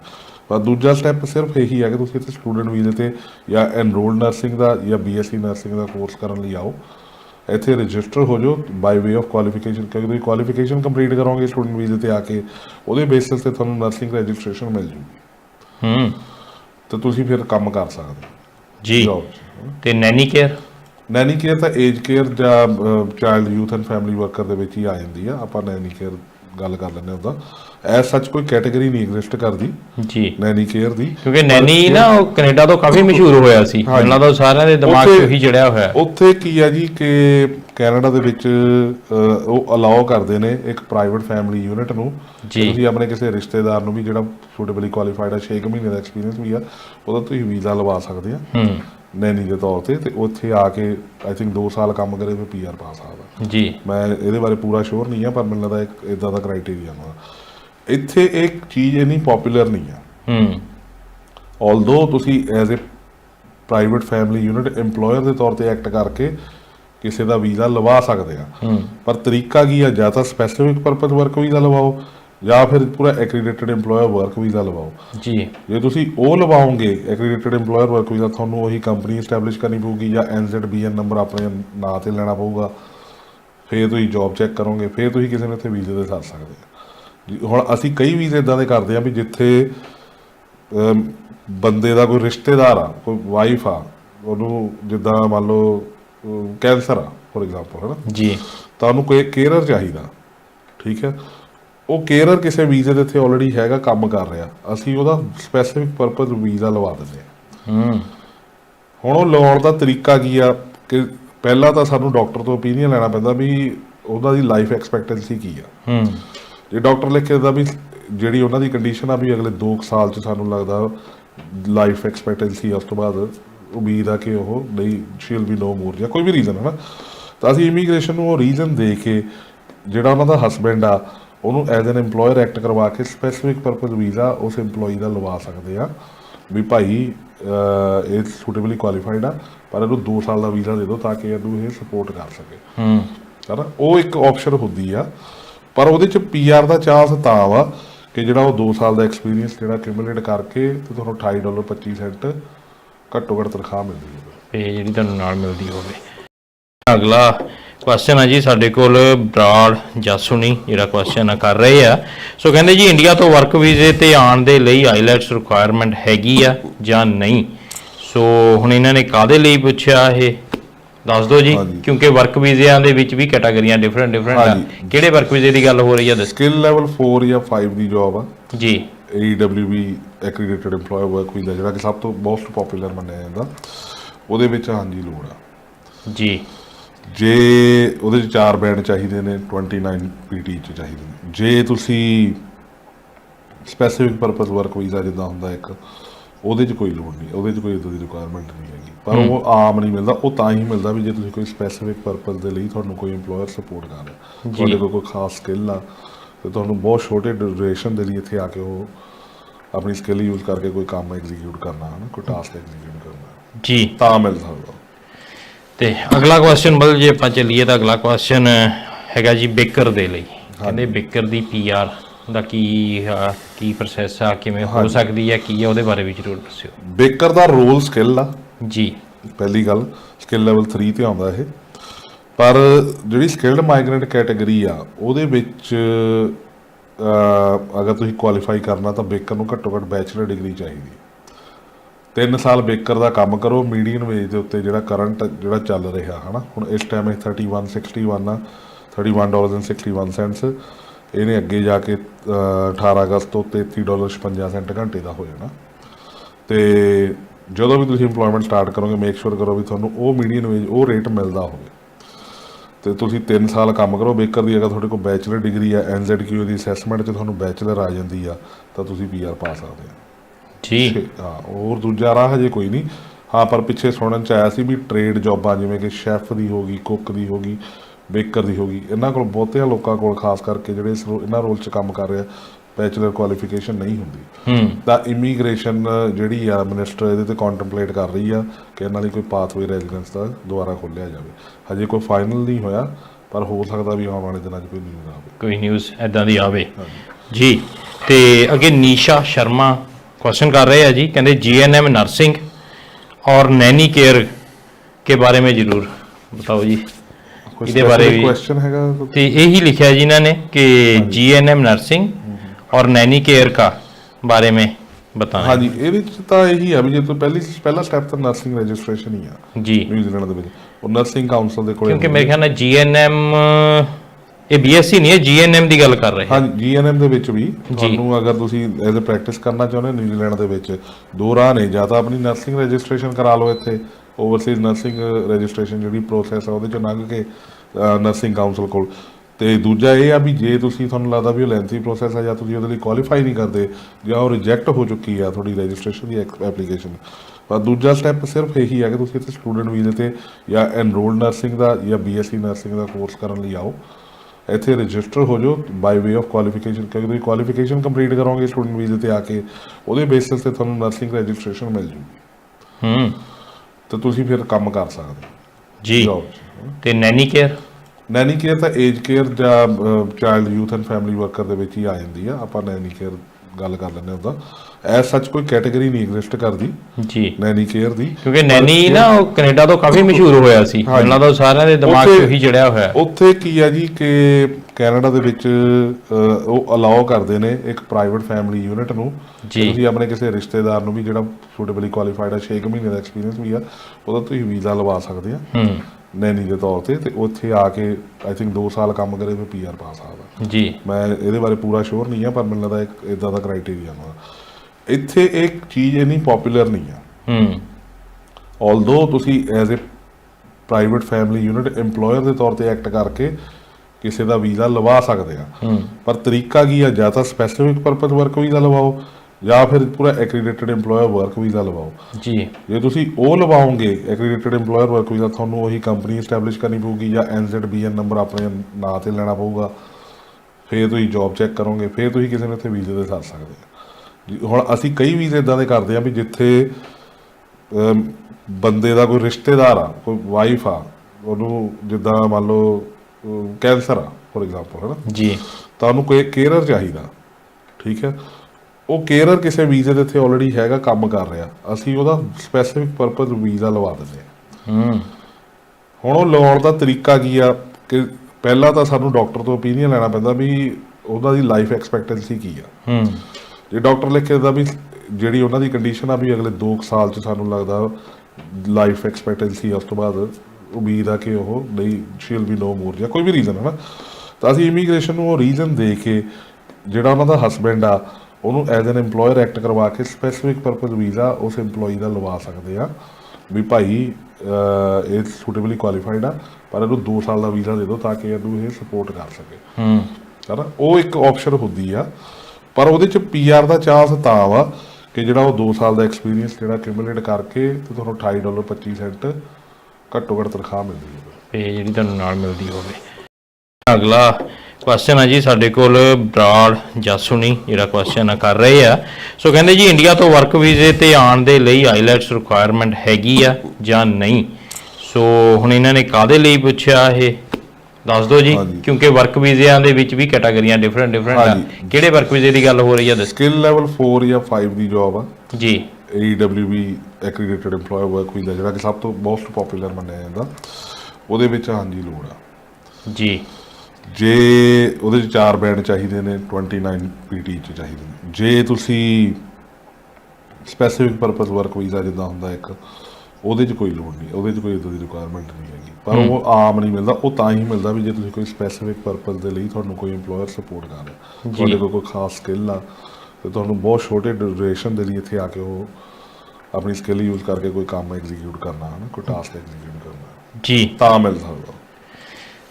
ਪਰ ਦੂਜਾ ਸਟੈਪ ਸਿਰਫ ਇਹੀ ਆ ਕਿ ਤੁਸੀਂ ਇੱਥੇ ਸਟੂਡੈਂਟ ਵੀਜ਼ੇ ਤੇ ਜਾਂ ਐਨਰੋਲਡ ਨਰਸਿੰਗ ਦਾ ਜਾਂ ਬੀਐਸਸੀ ਨਰਸਿੰਗ ਦਾ ਕੋਰਸ ਕਰਨ ਲਈ ਆਓ। ਇੱਥੇ ਰਜਿਸਟਰ ਹੋ ਜਾਓ ਬਾਈ ਵੇ ਆਫ ਕੁਆਲੀਫਿਕੇਸ਼ਨ ਕਿਉਂਕਿ ਤੁਸੀਂ ਕੁਆਲੀਫਿਕੇਸ਼ਨ ਕੰਪਲੀਟ ਕਰੋਗੇ ਸਟੂਡੈਂਟ ਵੀਜ਼ੇ ਤੇ ਆ ਕੇ ਉਹਦੇ ਬੇਸਿਸ ਤੇ ਤੁਹਾਨੂੰ ਨਰਸਿੰਗ ਰਜਿਸਟ੍ਰੇਸ਼ਨ ਮਿਲ ਜੂਗੀ। ਹੂੰ। ਤੇ ਤੁਸੀਂ ਫਿਰ ਕੰਮ ਕਰ ਸਕਦੇ ਜੀ। ਤੇ ਨੈਨੀ ਕੇਅਰ ਨੈਨੀ ਕੇਅਰ ਤਾਂ ਏਜ ਕੇਅਰ ਜਾਂ child youth and family worker ਦੇ ਵਿੱਚ ਹੀ ਆ ਜਾਂਦੀ ਆ। ਆਪਾਂ ਨੈਨੀ ਕੇਅਰ ਗੱਲ ਕਰ ਲੈਂਦੇ ਹਾਂ ਉਹਦਾ ਐਸ ਸੱਚ ਕੋਈ ਕੈਟਾਗਰੀ ਨਹੀਂ ਐਗਜ਼ਿਸਟ ਕਰਦੀ। ਜੀ। ਨੈਨੀ ਕੇਅਰ ਦੀ। ਕਿਉਂਕਿ ਨੈਨੀ ਨਾ ਉਹ ਕੈਨੇਡਾ ਤੋਂ ਕਾਫੀ ਮਸ਼ਹੂਰ ਹੋਇਆ ਸੀ। ਉਹਨਾਂ ਦਾ ਸਾਰਿਆਂ ਦੇ ਦਿਮਾਗ 'ਚ ਉਹੀ ਜੜਿਆ ਹੋਇਆ। ਉੱਥੇ ਕੀ ਆ ਜੀ ਕਿ ਕੈਨੇਡਾ ਦੇ ਵਿੱਚ ਉਹ ਅਲਾਉ ਕਰਦੇ ਨੇ ਇੱਕ ਪ੍ਰਾਈਵੇਟ ਫੈਮਿਲੀ ਯੂਨਿਟ ਨੂੰ। ਤੁਸੀਂ ਆਪਣੇ ਕਿਸੇ ਰਿਸ਼ਤੇਦਾਰ ਨੂੰ ਵੀ ਜਿਹੜਾ ਸੂਟੇਬਲੀ ਕੁਆਲੀਫਾਈਡ ਆ 6 ਮਹੀਨੇ ਦਾ ਐਕਸਪੀਰੀਅੰਸ ਵੀ ਆ ਉਹਦਾ ਤੁਸੀਂ ਵੀਜ਼ਾ ਲਵਾ ਸਕਦੇ ਆ। ਹੂੰ। ਨੈਨੀ ਦੇ ਤੌਰ ਤੇ ਤੇ ਉੱਥੇ ਆ ਕੇ ਆਈ ਥਿੰਕ 2 ਸਾਲ ਕੰਮ ਕਰੇ ਫਿਰ ਪੀਆਰ ਪਾ ਸਕਦਾ ਜੀ। ਮੈਂ ਇਹਦੇ ਬਾਰੇ ਪੂਰਾ ਸ਼ੋਰ ਨਹੀਂ ਆ ਪਰ ਮੈਨੂੰ ਲੱਗਦਾ ਇੱਕ ਇਦਾਂ ਦਾ ਕ੍ਰਾਈਟੇਰੀਆ ਨਾ ਇੱਥੇ ਇੱਕ ਚੀਜ਼ ਇੰਨੀ ਪਪੂਲਰ ਨਹੀਂ ਆ। ਹੂੰ। ਆਲਦੋ ਤੁਸੀਂ as a private family unit EMPLOYER ਦੇ ਤੌਰ ਤੇ ਐਕਟ ਕਰਕੇ ਕਿਸੇ ਦਾ ਵੀਜ਼ਾ ਲਵਾ ਸਕਦੇ ਆ। ਪਰ ਤਰੀਕਾ ਕੀ ਆ? ਜਾਂ ਤਾਂ ਸਪੈਸੀਫਿਕ ਪਰਪਸ ਵਰਕ ਵੀਜ਼ਾ ਲਵਾਓ ਜਾਂ ਫਿਰ ਪੂਰਾ ਐਕ੍ਰੀਡਿਟਡ EMPLOYER ਵਰਕ ਵੀਜ਼ਾ ਲਵਾਓ। ਜੀ। ਜੇ ਤੁਸੀਂ ਉਹ ਲਵਾਓਗੇ ਐਕ੍ਰੀਡਿਟਡ EMPLOYER ਵਰਕ ਵੀਜ਼ਾ ਤੁਹਾਨੂੰ ਉਹੀ ਕੰਪਨੀ ਐਸਟੈਬਲਿਸ਼ ਕਰਨੀ ਪਊਗੀ ਜਾਂ NZBN ਨੰਬਰ ਆਪਣੇ ਨਾਂ ਤੇ ਲੈਣਾ ਪਊਗਾ। ਫਿਰ ਤੁਸੀਂ ਜੌਬ ਚੈੱਕ ਕਰੋਗੇ ਫਿਰ ਤੁਸੀਂ ਕਿਸੇ ਨੂੰ ਇੱਥੇ ਵੀਜ਼ੇ ਦੇ ਸਕਦੇ ਹੁਣ ਅਸੀਂ ਕਈ ਵੀਜ਼ੇ ਇਦਾਂ ਦੇ ਕਰਦੇ ਆ ਵੀ ਜਿੱਥੇ ਬੰਦੇ ਦਾ ਕੋਈ ਰਿਸ਼ਤੇਦਾਰ ਆ ਕੋਈ ਵਾਈਫ ਆ ਉਹਨੂੰ ਜਿੱਦਾਂ ਮੰਨ ਲਓ ਕੈਂਸਰ ਆ ਫੋਰ ਐਗਜ਼ਾਮਪਲ ਹੈ ਨਾ ਜੀ। ਤਾਂ ਉਹਨੂੰ ਕੋਈ ਕੇਅਰਰ ਚਾਹੀਦਾ ਠੀਕ ਹੈ? ਉਹ ਕੇਅਰਰ ਕਿਸੇ ਵੀਜ਼ੇ ਦੇ ਇੱਥੇ ਆਲਰੇਡੀ ਹੈਗਾ ਕੰਮ ਕਰ ਰਿਹਾ। ਅਸੀਂ ਉਹਦਾ ਸਪੈਸੀਫਿਕ ਪਰਪਸ ਵੀਜ਼ਾ ਲਵਾ ਦਿੰਦੇ ਹਾਂ। ਹੂੰ। ਹੁਣ ਉਹ ਲਵਾਉਣ ਦਾ ਤਰੀਕਾ ਕੀ ਆ? ਕਿ ਪਹਿਲਾਂ ਤਾਂ ਸਾਨੂੰ ਡਾਕਟਰ ਤੋਂ ਓਪੀਨੀਅਨ ਲੈਣਾ ਪੈਂਦਾ ਵੀ ਉਹਦਾ ਦੀ ਲਾਈਫ ਐਕਸਪੈਕਟੈਂਸੀ ਕੀ ਆ। ਹੂੰ। ਜੇ ਡਾਕਟਰ ਲਿਖ ਕੇ ਦਿੰਦਾ ਵੀ ਜਿਹੜੀ ਉਹਨਾਂ ਦੀ ਕੰਡੀਸ਼ਨ ਆ ਵੀ ਅਗਲੇ 2 ਸਾਲ ਚ ਸਾਨੂੰ ਲੱਗਦਾ ਲਾਈਫ ਐਕਸਪੈਕਟੈਂਸੀ ਉਸ ਤੋਂ ਬਾਅਦ ਉਮੀਦ ਆ ਕਿ ਉਹ ਨਹੀਂ ਸ਼ੀਲ ਵੀ ਨੋ ਮੋਰ ਜਾਂ ਕੋਈ ਵੀ ਰੀਜ਼ਨ ਹੈ ਨਾ। ਤਾਂ ਅਸੀਂ ਇਮੀਗ੍ਰੇਸ਼ਨ ਨੂੰ ਉਹ ਰੀਜ਼ਨ ਦੇ ਕੇ ਜਿਹੜਾ ਉਹਨਾਂ ਦਾ ਹਸਬੈਂਡ ਆ ਉਹਨੂੰ ਐਜ਼ ਐਨ EMPLOYER ਐਕਟ ਕਰਵਾ ਕੇ ਸਪੈਸੀਫਿਕ ਪਰਪਸ ਵੀਜ਼ਾ ਉਸ EMPLOYEE ਦਾ ਲਵਾ ਸਕਦੇ ਆ। ਵੀ ਭਾਈ ਇਹ ਸੂਟੇਬਲੀ ਕੁਆਲੀਫਾਈਡ ਆ ਪਰ ਇਹਨੂੰ 2 ਸਾਲ ਦਾ ਵੀਜ਼ਾ ਦੇ ਦਿਓ ਤਾਂ ਕਿ ਇਹਨੂੰ ਇਹ ਸਪੋਰਟ ਕਰ ਸਕੇ। ਹੂੰ। ਹਨਾ? ਉਹ ਇੱਕ ਆਪਸ਼ਨ ਹੁੰਦੀ ਆ। ਪਰ ਉਹਦੇ ਚ ਪੀਆਰ ਦਾ ਚਾਂਸ ਤਾਂ ਵਾ ਕਿ ਜਿਹੜਾ ਉਹ 2 ਸਾਲ ਦਾ ਐਕਸਪੀਰੀਅੰਸ ਜਿਹੜਾ ਕਿਮੂਲੇਟ ਕਰਕੇ ਤੇ ਤੁਹਾਨੂੰ 28 ਡਾਲਰ 25 ਸੈਂਟ ਘੱਟੋ ਘੱਟ ਤਨਖਾਹ ਮਿਲਦੀ ਹੈ ਤੇ ਜਿਹੜੀ ਤੁਹਾਨੂੰ ਨਾਲ ਮਿਲਦੀ ਹੋਵੇ। ਅਗਲਾ ਕੁਐਸਚਨ ਹੈ ਜੀ ਸਾਡੇ ਕੋਲ ਬਰਾੜ ਜਾਸੂਨੀ ਜਿਹੜਾ ਕੁਐਸਚਨ ਕਰ ਰਹੇ ਆ। ਸੋ ਕਹਿੰਦੇ ਜੀ ਇੰਡੀਆ ਤੋਂ ਵਰਕ ਵੀਜ਼ੇ ਤੇ ਆਉਣ ਦੇ ਲਈ ਆਈਲੈਟਸ ਰਿਕੁਆਇਰਮੈਂਟ ਹੈਗੀ ਆ ਜਾਂ ਨਹੀਂ? ਸੋ ਹੁਣ ਇਹਨਾਂ ਨੇ ਕਾਦੇ ਲਈ ਪੁੱਛਿਆ ਇਹ? ਦੱਸ ਦਿਓ ਜੀ। ਕਿਉਂਕਿ ਵਰਕ ਵੀਜ਼ਿਆਂ ਦੇ ਵਿੱਚ ਵੀ ਕੈਟਾਗਰੀਆਂ ਡਿਫਰੈਂਟ ਡਿਫਰੈਂਟ ਆ। ਕਿਹੜੇ ਵਰਕ ਵੀਜ਼ੇ ਦੀ ਗੱਲ ਹੋ ਰਹੀ ਆ ਸਕਿੱਲ ਲੈਵਲ 4 ਜਾਂ 5 ਦੀ ਜੌਬ ਆ। ਜੀ। AWB accredited EMPLOYER work visa ਜਿਹੜਾ ਕਿ ਸਭ ਤੋਂ ਮੋਸਟ ਪਪੂਲਰ ਮੰਨਿਆ ਜਾਂਦਾ। ਉਹਦੇ ਵਿੱਚ ਹਾਂਜੀ ਲੋੜ ਆ। ਜੀ। ਜੇ ਉਹਦੇ ਚ ਚਾਰ ਬੈਂਡ ਚਾਹੀਦੇ ਨੇ 29 ਪੀਟੀ ਚ ਚਾਹੀਦੇ ਨੇ। ਜੇ ਤੁਸੀਂ ਸਪੈਸੀਫਿਕ ਪਰਪਸ ਵਰਕ ਵੀਜ਼ਾ ਜਿੱਦਾਂ ਹੁੰਦਾ ਇੱਕ ਉਹਦੇ ਚ ਕੋਈ ਲੋੜ ਨਹੀਂ ਉਹਦੇ ਚ ਕੋਈ ਇਦਾਂ ਦੀ ਰਿਕੁਆਇਰਮੈਂਟ ਨਹੀਂ ਹੈਗੀ। ਪਰ ਉਹ ਆਮ ਨਹੀਂ ਮਿਲਦਾ ਉਹ ਤਾਂ ਹੀ ਮਿਲਦਾ ਵੀ ਜੇ ਤੁਸੀਂ ਕੋਈ ਸਪੈਸੀਫਿਕ ਪਰਪਸ ਦੇ ਲਈ ਤੁਹਾਨੂੰ ਕੋਈ EMPLOYER ਸਪੋਰਟ ਕਰ ਰਿਹਾ। ਤੁਹਾਡੇ ਕੋਲ ਕੋਈ ਖਾਸ ਸਕਿੱਲ ਆ ਤੇ ਤੁਹਾਨੂੰ ਬਹੁਤ ਛੋਟੇ ਡਿਊਰੇਸ਼ਨ ਦੇ ਲਈ ਇੱਥੇ ਆ ਕੇ ਉਹ ਆਪਣੀ ਸਕਿੱਲ ਯੂਜ਼ ਕਰਕੇ ਕੋਈ ਕੰਮ ਐਗਜ਼ੀਕਿਊਟ ਕਰਨਾ ਹੈ ਨਾ ਕੋਈ ਟਾਸਕ ਐਗਜ਼ੀਕਿਊਟ ਕਰਨਾ ਜੀ। ਤਾਂ ਮਿਲ ਸਕਦਾ ਤੇ ਅਗਲਾ ਕੁਐਸਚਨ ਬਲ ਜੇ ਆਪਾਂ ਚੱਲੀਏ ਤਾਂ ਅਗਲਾ ਕੁਐਸਚਨ ਹੈਗਾ ਜੀ ਬੇਕਰ ਦੇ ਲਈ। ਕਹਿੰਦੇ ਬੇਕਰ ਦੀ ਪੀਆਰ ਦਾ ਕੀ ਕੀ ਪ੍ਰੋਸੈਸ ਆ ਕਿਵੇਂ ਹੋ ਸਕਦੀ ਹੈ ਕੀ ਹੈ ਉਹਦੇ ਬਾਰੇ ਵੀ ਜ਼ਰੂਰ ਦੱਸਿਓ। ਬੇਕਰ ਦਾ ਰੋਲ ਸਕਿੱਲ ਆ। ਜੀ। ਪਹਿਲੀ ਗੱਲ ਸਕਿੱਲ ਲੈਵਲ 3 ਤੇ ਆਉਂਦਾ ਇਹ। ਪਰ ਜਿਹੜੀ ਸਕਿਲਡ ਮਾਈਗ੍ਰੈਂਟ ਕੈਟਾਗਰੀ ਆ ਉਹਦੇ ਵਿੱਚ ਅਗਰ ਤੁਸੀਂ ਕੁਆਲੀਫਾਈ ਕਰਨਾ ਤਾਂ ਬੇਕਰ ਨੂੰ ਘੱਟੋ ਘੱਟ ਬੈਚਲਰ ਡਿਗਰੀ ਚਾਹੀਦੀ 3 ਸਾਲ ਬੇਕਰ ਦਾ ਕੰਮ ਕਰੋ ਮੀਡੀਅਨ ਵੇਜ ਦੇ ਉੱਤੇ ਜਿਹੜਾ ਕਰੰਟ ਜਿਹੜਾ ਚੱਲ ਰਿਹਾ ਹਨਾ? ਹੁਣ ਇਸ ਟਾਈਮ ਇਹ 3161 ਆ 31 ਡਾਲਰ 61 ਸੈਂਟਸ ਇਹਨੇ ਅੱਗੇ ਜਾ ਕੇ ਅਹ, 18 ਅਗਸਤ ਤੋਂ 33 ਡਾਲਰ 56 ਸੈਂਟ ਘੰਟੇ ਦਾ ਹੋ ਜਾਣਾ ਤੇ ਜਦੋਂ ਵੀ ਤੁਸੀਂ ਇੰਪਲੋਇਮੈਂਟ ਸਟਾਰਟ ਕਰੋਗੇ ਮੇਕ ਸ਼ੋਰ ਕਰੋ ਵੀ ਤੁਹਾਨੂੰ ਉਹ ਮੀਡੀਅਨ ਵੇਜ ਉਹ ਰੇਟ ਮਿਲਦਾ ਹੋਵੇ। ਤੇ ਤੁਸੀਂ 3 ਸਾਲ ਕੰਮ ਕਰੋ ਬੇਕਰ ਦੀ ਅਗਰ ਤੁਹਾਡੇ ਕੋਲ ਬੈਚਲਰ ਡਿਗਰੀ ਆ ਐਨਜ਼ੈਡਕਿਊ ਦੀ ਅਸੈਸਮੈਂਟ 'ਚ ਤੁਹਾਨੂੰ ਬੈਚਲਰ ਆ ਜਾਂਦੀ ਆ ਤਾਂ ਤੁਸੀਂ ਪੀਆਰ ਪਾ ਸਕਦੇ ਆ। ਜੀ। ਹਾਂ ਹੋਰ ਦੂਜਾ ਰਾਹ ਹਜੇ ਕੋਈ ਨਹੀਂ। ਹਾਂ ਪਰ ਪਿੱਛੇ ਸੁਣਨ ਚ ਆਇਆ ਸੀ ਵੀ ਟ੍ਰੇਡ ਜੌਬਾਂ ਜਿਵੇਂ ਕਿ ਸ਼ੈਫ ਦੀ ਹੋ ਗਈ ਕੁੱਕ ਦੀ ਹੋ ਗਈ ਬੇਕਰ ਦੀ ਹੋ ਗਈ ਇਹਨਾਂ ਕੋਲ ਬਹੁਤਿਆਂ ਲੋਕਾਂ ਕੋਲ ਖਾਸ ਕਰਕੇ ਜਿਹੜੇ ਇਸ ਰੋ- ਇਹਨਾਂ ਰੋਲ 'ਚ ਕੰਮ ਕਰ ਰਹੇ ਆ ਬੈਚਲਰ ਕੁਆਲੀਫਿਕੇਸ਼ਨ ਨਹੀਂ ਹੁੰਦੀ। ਹੂੰ। ਤਾਂ ਇਮੀਗ੍ਰੇਸ਼ਨ ਜਿਹੜੀ ਆ ਮਿਨਿਸਟਰ ਇਹਦੇ ਤੇ ਕੰਟੈਂਪਲੇਟ ਕਰ ਰਹੀ ਆ ਕਿ ਇਹਨਾਂ ਲਈ ਕੋਈ ਪਾਥਵੇ ਰੈਜ਼ੀਡੈਂਸ ਦਾ ਦੁਬਾਰਾ ਖੋਲ੍ਹਿਆ ਜਾਵੇ। ਹਜੇ ਕੋਈ ਫਾਈਨਲ ਨਹੀਂ ਹੋਇਆ ਪਰ ਹੋ ਸਕਦਾ ਵੀ ਆਉਣ ਵਾਲੇ ਦਿਨਾਂ 'ਚ ਕੋਈ ਨਿਊਜ਼ ਆਵੇ। ਕੋਈ ਨਿਊਜ਼ ਐਦਾਂ ਦੀ ਆਵੇ। ਜੀ ਤੇ ਅੱਗੇ ਨੀਸ਼ਾ ਸ਼ਰਮਾ ਕੁਐਸਚਨ ਕਰ ਰਹੇ ਆ ਜੀ ਕਹਿੰਦੇ ਜੀਐਨਐਮ ਨਰਸਿੰਗ ਔਰ ਨੈਨੀ ਕੇਅਰ ਕੇ ਬਾਰੇ में जरूर बताओ जी ਕੋਈ ਇਹਦੇ ਬਾਰੇ ਵੀ- ਕੁਐਸਚਨ ਹੈਗਾ ਤੇ ਇਹੀ ਲਿਖਿਆ ਜੀ ਇਹਨਾਂ ਨੇ ਕਿ जीएनएम नर्सिंग और नैनी केयर का बारे में बताना ਹਾਂਜੀ ਇਹਦੇ ਚ ਤਾਂ ਇਹੀ ਆ ਵੀ ਜੇ ਤੋਂ ਪਹਿਲੀ ਪਹਿਲਾ ਸਟੈਪ ਤਾਂ ਨਰਸਿੰਗ ਰਜਿਸਟ੍ਰੇਸ਼ਨ ਹੀ ਆ जी ਨਿਊਜ਼ੀਲੈਂਡ ਦੇ ਵਿੱਚ ਉਹ ਨਰਸਿੰਗ ਕਾਉਂਸਲ ਦੇ ਕੋਲ क्योंकि मेरे ख्याल में जीएनएम ਇਹ ਬੀਐਸਸੀ ਨਹੀਂ ਹੈ ਜੀਐਨਐਮ ਦੀ ਗੱਲ ਕਰ ਰਹੇ ਹਾਂ। ਜੀਐਨਐਮ ਦੇ ਵਿੱਚ ਵੀ ਤੁਹਾਨੂੰ ਅਗਰ ਤੁਸੀਂ ਐਜ਼ ਅ ਪ੍ਰੈਕਟਿਸ ਕਰਨਾ ਚਾਹੁੰਦੇ ਹੋ ਨਿਊਜ਼ੀਲੈਂਡ ਦੇ ਵਿੱਚ ਦੋ ਰਾਹ ਨੇ ਜਾਂ ਤਾਂ ਆਪਣੀ ਨਰਸਿੰਗ ਰਜਿਸਟ੍ਰੇਸ਼ਨ ਕਰਾ ਲਓ ਇੱਥੇ ਓਵਰਸੀਜ਼ ਨਰਸਿੰਗ ਰਜਿਸਟ੍ਰੇਸ਼ਨ ਜਿਹੜੀ ਪ੍ਰੋਸੈਸ ਆ ਉਹਦੇ ਚੋਂ ਲੰਘ ਕੇ ਨਰਸਿੰਗ ਕਾਉਂਸਲ ਕੋਲ। ਤੇ ਦੂਜਾ ਇਹ ਆ ਵੀ ਜੇ ਤੁਸੀਂ ਤੁਹਾਨੂੰ ਲੱਗਦਾ ਵੀ ਉਹ ਲੈਂਥੀ ਪ੍ਰੋਸੈਸ ਆ ਜਾਂ ਤੁਸੀਂ ਉਹਦੇ ਲਈ ਕੁਆਲੀਫਾਈ ਨਹੀਂ ਕਰਦੇ ਜਾਂ ਉਹ ਰਿਜੈਕਟ ਹੋ ਚੁੱਕੀ ਆ ਤੁਹਾਡੀ ਰਜਿਸਟ੍ਰੇਸ਼ਨ ਦੀ ਐਪਲੀਕੇਸ਼ਨ ਪਰ ਦੂਜਾ ਸਟੈਪ ਸਿਰਫ ਇਹੀ ਆ ਕਿ ਤੁਸੀਂ ਇੱਥੇ ਸਟੂਡੈਂਟ ਵੀਜ਼ੇ ਤੇ ਜਾਂ ਐਨਰੋਲਡ ਨਰਸਿੰਗ ਦਾ ਜਾਂ ਬੀਐਸਸੀ ਨਰਸਿੰਗ ਦਾ ਕੋਰਸ ਕਰਨ ਲਈ ਆਓ। ਇੱਥੇ ਰਜਿਸਟਰ ਹੋ ਜਾਓ ਬਾਈ ਵੇ ਆਫ ਕੁਆਲੀਫਿਕੇਸ਼ਨ ਕਿਉਂਕਿ ਤੁਸੀਂ ਕੁਆਲੀਫਿਕੇਸ਼ਨ ਕੰਪਲੀਟ ਕਰੋਗੇ ਸਟੂਡੈਂਟ ਵੀਜ਼ੇ ਤੇ ਆ ਕੇ ਉਹਦੇ ਬੇਸਿਸ ਤੇ ਤੁਹਾਨੂੰ ਨਰਸਿੰਗ ਰਜਿਸਟ੍ਰੇਸ਼ਨ ਮਿਲ ਜੂ ਹੂੰ। ਤੇ ਤੁਸੀਂ ਫਿਰ ਕੰਮ ਕਰ ਸਕਦੇ ਜੀ। ਤੇ ਨੈਨੀ ਕੇਅਰ ਨੈਨੀ ਕੇਅਰ ਤਾਂ ਏਜ ਕੇਅਰ ਜਾਂ child youth and family worker ਦੇ ਵਿੱਚ ਹੀ ਆ ਜਾਂਦੀ ਆ। ਆਪਾਂ ਨੈਨੀ ਕੇਅਰ ਗੱਲ ਕਰ ਲੈਂਦੇ ਹਾਂ ਉਹਦਾ ਐਸ ਸੱਚ ਕੋਈ ਕੈਟਾਗਰੀ ਨਹੀਂ ਐਗਜ਼ਿਸਟ ਕਰਦੀ ਜੀ। ਨੈਨੀ ਕੇਅਰ ਦੀ। ਕਿਉਂਕਿ ਨੈਨੀ ਨਾ ਉਹ ਕੈਨੇਡਾ ਤੋਂ ਕਾਫੀ ਮਸ਼ਹੂਰ ਹੋਇਆ ਸੀ। ਉਹਨਾਂ ਦਾ ਸਾਰਿਆਂ ਦੇ ਦਿਮਾਗ 'ਚ ਉਹੀ ਜੜਿਆ ਹੋਇਆ। ਹੈ। ਉੱਥੇ ਕੀ ਆ ਜੀ ਕਿ ਕੈਨੇਡਾ ਦੇ ਵਿੱਚ ਉਹ ਅਲਾਉ ਕਰਦੇ ਨੇ ਇੱਕ ਪ੍ਰਾਈਵੇਟ ਫੈਮਿਲੀ ਯੂਨਿਟ ਨੂੰ। ਤੁਸੀਂ ਆਪਣੇ ਕਿਸੇ ਰਿਸ਼ਤੇਦਾਰ ਨੂੰ ਵੀ ਜਿਹੜਾ ਸੂਟੇਬਲੀ ਕੁਆਲੀਫਾਈਡ ਆ 6 ਮਹੀਨੇ ਦਾ ਐਕਸਪੀਰੀਅੰਸ ਵੀ ਆ ਉਹਦਾ ਤੁਸੀਂ ਵੀਜ਼ਾ ਲਵਾ ਸਕਦੇ ਆ। ਹੂੰ। ਨੈਨੀ ਦੇ ਤੌਰ ਤੇ ਤੇ ਉੱਥੇ ਆ ਕੇ ਆਈ ਥਿੰਕ 2 ਸਾਲ ਕੰਮ ਕਰੇ ਫਿਰ ਪੀਆਰ ਪਾ ਸਕਦਾ ਜੀ। ਮੈਂ ਇਹਦੇ ਬਾਰੇ ਪੂਰਾ ਸ਼ੋਰ ਨਹੀਂ ਆ ਪਰ ਮੈਨੂੰ ਲੱਗਦਾ ਇੱਕ ਇਦਾਂ ਦਾ ਕ੍ਰਾਈਟੇਰੀਆ ਨਾ ਇੱਥੇ ਇੱਕ ਚੀਜ਼ ਇੰਨੀ ਪਪੂਲਰ ਨਹੀਂ ਆ। ਹੂੰ। ਆਲਦੋ ਤੁਸੀਂ as a private family unit EMPLOYER ਦੇ ਤੌਰ ਤੇ ਐਕਟ ਕਰਕੇ ਕਿਸੇ ਦਾ ਵੀਜ਼ਾ ਲਵਾ ਸਕਦੇ ਆ। ਪਰ ਤਰੀਕਾ ਕੀ ਆ? ਜਾਂ ਤਾਂ ਸਪੈਸੀਫਿਕ ਪਰਪਸ ਵਰਕ ਵੀਜ਼ਾ ਲਵਾਓ ਜਾਂ ਫਿਰ ਪੂਰਾ ਐਕ੍ਰੀਡਿਟਡ EMPLOYER ਵਰਕ ਵੀਜ਼ਾ ਲਵਾਓ। ਜੀ। ਜੇ ਤੁਸੀਂ ਉਹ ਲਵਾਓਗੇ ਐਕ੍ਰੀਡਿਟਡ EMPLOYER ਵਰਕ ਵੀਜ਼ਾ ਤੁਹਾਨੂੰ ਉਹੀ ਕੰਪਨੀ ਐਸਟੈਬਲਿਸ਼ ਕਰਨੀ ਪਊਗੀ ਜਾਂ NZBN ਨੰਬਰ ਆਪਣੇ ਨਾਂ ਤੇ ਲੈਣਾ ਪਊਗਾ। ਫਿਰ ਤੁਸੀਂ ਜੌਬ ਚੈੱਕ ਕਰੋਗੇ ਫਿਰ ਤੁਸੀਂ ਕਿਸੇ ਨੂੰ ਇੱਥੇ ਵੀਜ਼ੇ ਦੇ ਸਕਦੇ ਹੁਣ ਅਸੀਂ ਕਈ ਵੀਜ਼ੇ ਇਦਾਂ ਦੇ ਕਰਦੇ ਆ ਵੀ ਜਿੱਥੇ ਬੰਦੇ ਦਾ ਕੋਈ ਰਿਸ਼ਤੇਦਾਰ ਆ ਕੋਈ ਵਾਈਫ ਆ ਉਹਨੂੰ ਜਿੱਦਾਂ ਮੰਨ ਲਓ ਕੈਂਸਰ ਆ ਫੋਰ ਐਗਜ਼ਾਮਪਲ ਹੈ ਨਾ ਜੀ। ਤਾਂ ਉਹਨੂੰ ਕੋਈ ਕੇਅਰਰ ਚਾਹੀਦਾ ਠੀਕ ਹੈ? ਉਹ ਕੇਅਰਰ ਕਿਸੇ ਵੀਜ਼ੇ ਦੇ ਇੱਥੇ ਆਲਰੇਡੀ ਹੈਗਾ ਕੰਮ ਕਰ ਰਿਹਾ। ਅਸੀਂ ਉਹਦਾ ਸਪੈਸੀਫਿਕ ਪਰਪਸ ਵੀਜ਼ਾ ਲਵਾ ਦਿੰਦੇ ਹਾਂ। ਹੂੰ। ਹੁਣ ਉਹ ਲਵਾਉਣ ਦਾ ਤਰੀਕਾ ਕੀ ਆ? ਕਿ ਪਹਿਲਾਂ ਤਾਂ ਸਾਨੂੰ ਡਾਕਟਰ ਤੋਂ ਓਪੀਨੀਅਨ ਲੈਣਾ ਪੈਂਦਾ ਵੀ ਉਹਦਾ ਦੀ ਲਾਈਫ ਐਕਸਪੈਕਟੈਂਸੀ ਕੀ ਆ। ਹੂੰ। ਜੇ ਡਾਕਟਰ ਲਿਖ ਕੇ ਦਿੰਦਾ ਵੀ ਜਿਹੜੀ ਉਹਨਾਂ ਦੀ ਕੰਡੀਸ਼ਨ ਆ ਵੀ ਅਗਲੇ 2 ਸਾਲ ਚ ਸਾਨੂੰ ਲੱਗਦਾ ਲਾਈਫ ਐਕਸਪੈਕਟੈਂਸੀ ਉਸ ਤੋਂ ਬਾਅਦ ਉਮੀਦ ਆ ਕਿ ਉਹ ਨਹੀਂ ਸ਼ੀਲ ਵੀ ਨੋ ਮੋਰ ਜਾਂ ਕੋਈ ਵੀ ਰੀਜ਼ਨ ਹੈ ਨਾ। ਤਾਂ ਅਸੀਂ ਇਮੀਗ੍ਰੇਸ਼ਨ ਨੂੰ ਉਹ ਰੀਜ਼ਨ ਦੇ ਕੇ ਜਿਹੜਾ ਉਹਨਾਂ ਦਾ ਹਸਬੈਂਡ ਆ ਉਹਨੂੰ ਐਜ਼ ਐਨ EMPLOYER ਐਕਟ ਕਰਵਾ ਕੇ ਸਪੈਸੀਫਿਕ ਪਰਪਸ ਵੀਜ਼ਾ ਉਸ EMPLOYEE ਦਾ ਲਵਾ ਸਕਦੇ ਆ। ਵੀ ਭਾਈ ਇਹ ਸੂਟੇਬਲੀ ਕੁਆਲੀਫਾਈਡ ਆ ਪਰ ਇਹਨੂੰ 2 ਸਾਲ ਦਾ ਵੀਜ਼ਾ ਦੇ ਦਿਓ ਤਾਂ ਕਿ ਇਹਨੂੰ ਇਹ ਸਪੋਰਟ ਕਰ ਸਕੇ। ਹੂੰ। ਹਨਾ? ਉਹ ਇੱਕ ਆਪਸ਼ਨ ਹੁੰਦੀ ਆ। ਪਰ ਉਹਦੇ ਚ ਪੀਆਰ ਦਾ ਚਾਂਸ ਤਾਂ ਵਾ ਕਿ ਜਿਹੜਾ ਉਹ 2 ਸਾਲ ਦਾ ਐਕਸਪੀਰੀਅੰਸ ਜਿਹੜਾ ਕਿਮੂਲੇਟ ਕਰਕੇ ਤੇ ਤੁਹਾਨੂੰ 28 ਡਾਲਰ 25 ਸੈਂਟ ਘੱਟੋ ਘੱਟ ਤਨਖਾਹ ਮਿਲਦੀ ਹੈ ਤੇ ਜਿਹੜੀ ਤੁਹਾਨੂੰ ਨਾਲ ਮਿਲਦੀ ਹੋਵੇ। ਅਗਲਾ ਕੁਐਸਚਨ ਹੈ ਜੀ ਸਾਡੇ ਕੋਲ ਬਰਾੜ ਜਾਸੂਨੀ ਜਿਹੜਾ ਕੁਐਸਚਨ ਕਰ ਰਹੇ ਆ। ਸੋ ਕਹਿੰਦੇ ਜੀ ਇੰਡੀਆ ਤੋਂ ਵਰਕ ਵੀਜ਼ੇ ਤੇ ਆਉਣ ਦੇ ਲਈ ਆਈਲੈਟਸ ਰਿਕੁਆਇਰਮੈਂਟ ਹੈਗੀ ਆ ਜਾਂ ਨਹੀਂ? ਸੋ ਹੁਣ ਇਹਨਾਂ ਨੇ ਕਾਦੇ ਲਈ ਪੁੱਛਿਆ ਇਹ? ਦੱਸ ਦਿਓ ਜੀ। ਕਿਉਂਕਿ ਵਰਕ ਵੀਜ਼ਿਆਂ ਦੇ ਵਿੱਚ ਵੀ ਕੈਟਾਗਰੀਆਂ ਡਿਫਰੈਂਟ ਡਿਫਰੈਂਟ ਆ। ਕਿਹੜੇ ਵਰਕ ਵੀਜ਼ੇ ਦੀ ਗੱਲ ਹੋ ਰਹੀ ਆ ਸਕਿੱਲ ਲੈਵਲ 4 ਜਾਂ 5 ਦੀ ਜੌਬ ਆ। ਜੀ। AWB accredited EMPLOYER work visa ਜਿਹੜਾ ਕਿ ਸਭ ਤੋਂ ਮੋਸਟ ਪਪੂਲਰ ਮੰਨਿਆ ਜਾਂਦਾ। ਉਹਦੇ ਵਿੱਚ ਹਾਂਜੀ ਲੋੜ ਆ। ਜੀ। ਜੇ ਉਹਦੇ ਚ ਚਾਰ ਬੈਂਡ ਚਾਹੀਦੇ ਨੇ 29 ਪੀਟੀ ਚ ਚਾਹੀਦੇ ਨੇ। ਜੇ ਤੁਸੀਂ ਸਪੈਸੀਫਿਕ ਪਰਪਸ ਵਰਕ ਵੀਜ਼ਾ ਜਿੱਦਾਂ ਹੁੰਦਾ ਇੱਕ ਉਹਦੇ ਚ ਕੋਈ ਲੋੜ ਨਹੀਂ ਉਹਦੇ ਚ ਕੋਈ ਇਦਾਂ ਦੀ ਰਿਕੁਆਇਰਮੈਂਟ ਨਹੀਂ ਹੈਗੀ। ਪਰ ਉਹ ਆਮ ਨਹੀਂ ਮਿਲਦਾ ਉਹ ਤਾਂ ਹੀ ਮਿਲਦਾ ਵੀ ਜੇ ਤੁਸੀਂ ਕੋਈ ਸਪੈਸੀਫਿਕ ਪਰਪਸ ਦੇ ਲਈ ਤੁਹਾਨੂੰ ਕੋਈ EMPLOYER ਸਪੋਰਟ ਕਰ ਰਿਹਾ। ਤੁਹਾਡੇ ਕੋਲ ਕੋਈ ਖਾਸ ਸਕਿੱਲ ਆ ਤੇ ਤੁਹਾਨੂੰ ਬਹੁਤ ਛੋਟੇ ਡਿਊਰੇਸ਼ਨ ਦੇ ਲਈ ਇੱਥੇ ਆ ਕੇ ਉਹ ਆਪਣੀ ਸਕਿੱਲ ਯੂਜ਼ ਕਰਕੇ ਕੋਈ ਕੰਮ ਐਗਜ਼ੀਕਿਊਟ ਕਰਨਾ ਹੈ ਨਾ ਕੋਈ ਟਾਸਕ ਐਗਜ਼ੀਕਿਊਟ ਕਰਨਾ ਜੀ। ਤਾਂ ਮਿਲ ਸਕਦਾ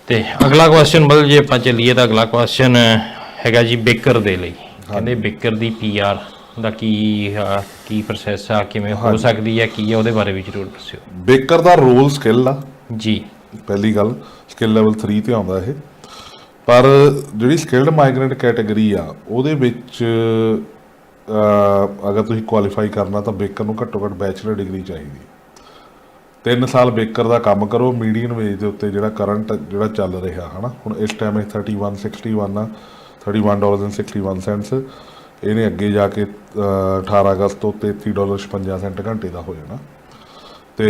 ਤੇ ਅਗਲਾ ਕੁਐਸਚਨ ਬਲ ਜੇ ਆਪਾਂ ਚੱਲੀਏ ਤਾਂ ਅਗਲਾ ਕੁਐਸਚਨ ਹੈਗਾ ਜੀ ਬੇਕਰ ਦੇ ਲਈ। ਕਹਿੰਦੇ ਬੇਕਰ ਦੀ ਪੀਆਰ ਦਾ ਕੀ ਕੀ ਪ੍ਰੋਸੈਸ ਆ ਕਿਵੇਂ ਹੋ ਸਕਦੀ ਹੈ ਕੀ ਹੈ ਉਹਦੇ ਬਾਰੇ ਵੀ ਜ਼ਰੂਰ ਦੱਸਿਓ। ਬੇਕਰ ਦਾ ਰੋਲ ਸਕਿੱਲ ਆ। ਜੀ। ਪਹਿਲੀ ਗੱਲ ਸਕਿੱਲ ਲੈਵਲ 3 ਤੇ ਆਉਂਦਾ ਇਹ। ਪਰ ਜਿਹੜੀ ਸਕਿਲਡ ਮਾਈਗ੍ਰੈਂਟ ਕੈਟਾਗਰੀ ਆ ਉਹਦੇ ਵਿੱਚ ਅਗਰ ਤੁਸੀਂ ਕੁਆਲੀਫਾਈ ਕਰਨਾ ਤਾਂ ਬੇਕਰ ਨੂੰ ਘੱਟੋ ਘੱਟ ਬੈਚਲਰ ਡਿਗਰੀ ਚਾਹੀਦੀ। 3 ਸਾਲ ਬੇਕਰ ਦਾ ਕੰਮ ਕਰੋ ਮੀਡੀਅਨ ਵੇਜ ਦੇ ਉੱਤੇ ਜਿਹੜਾ ਕਰੰਟ ਜਿਹੜਾ ਚੱਲ ਰਿਹਾ ਹਨਾ? ਹੁਣ ਇਸ ਟਾਈਮ ਇਹ 3161 ਆ 31 ਡਾਲਰ 61 ਸੈਂਟਸ ਇਹਨੇ ਅੱਗੇ ਜਾ ਕੇ ਅਹ, 18 ਅਗਸਤ ਤੋਂ 33 ਡਾਲਰ 56 ਸੈਂਟ ਘੰਟੇ ਦਾ ਹੋ ਜਾਣਾ ਤੇ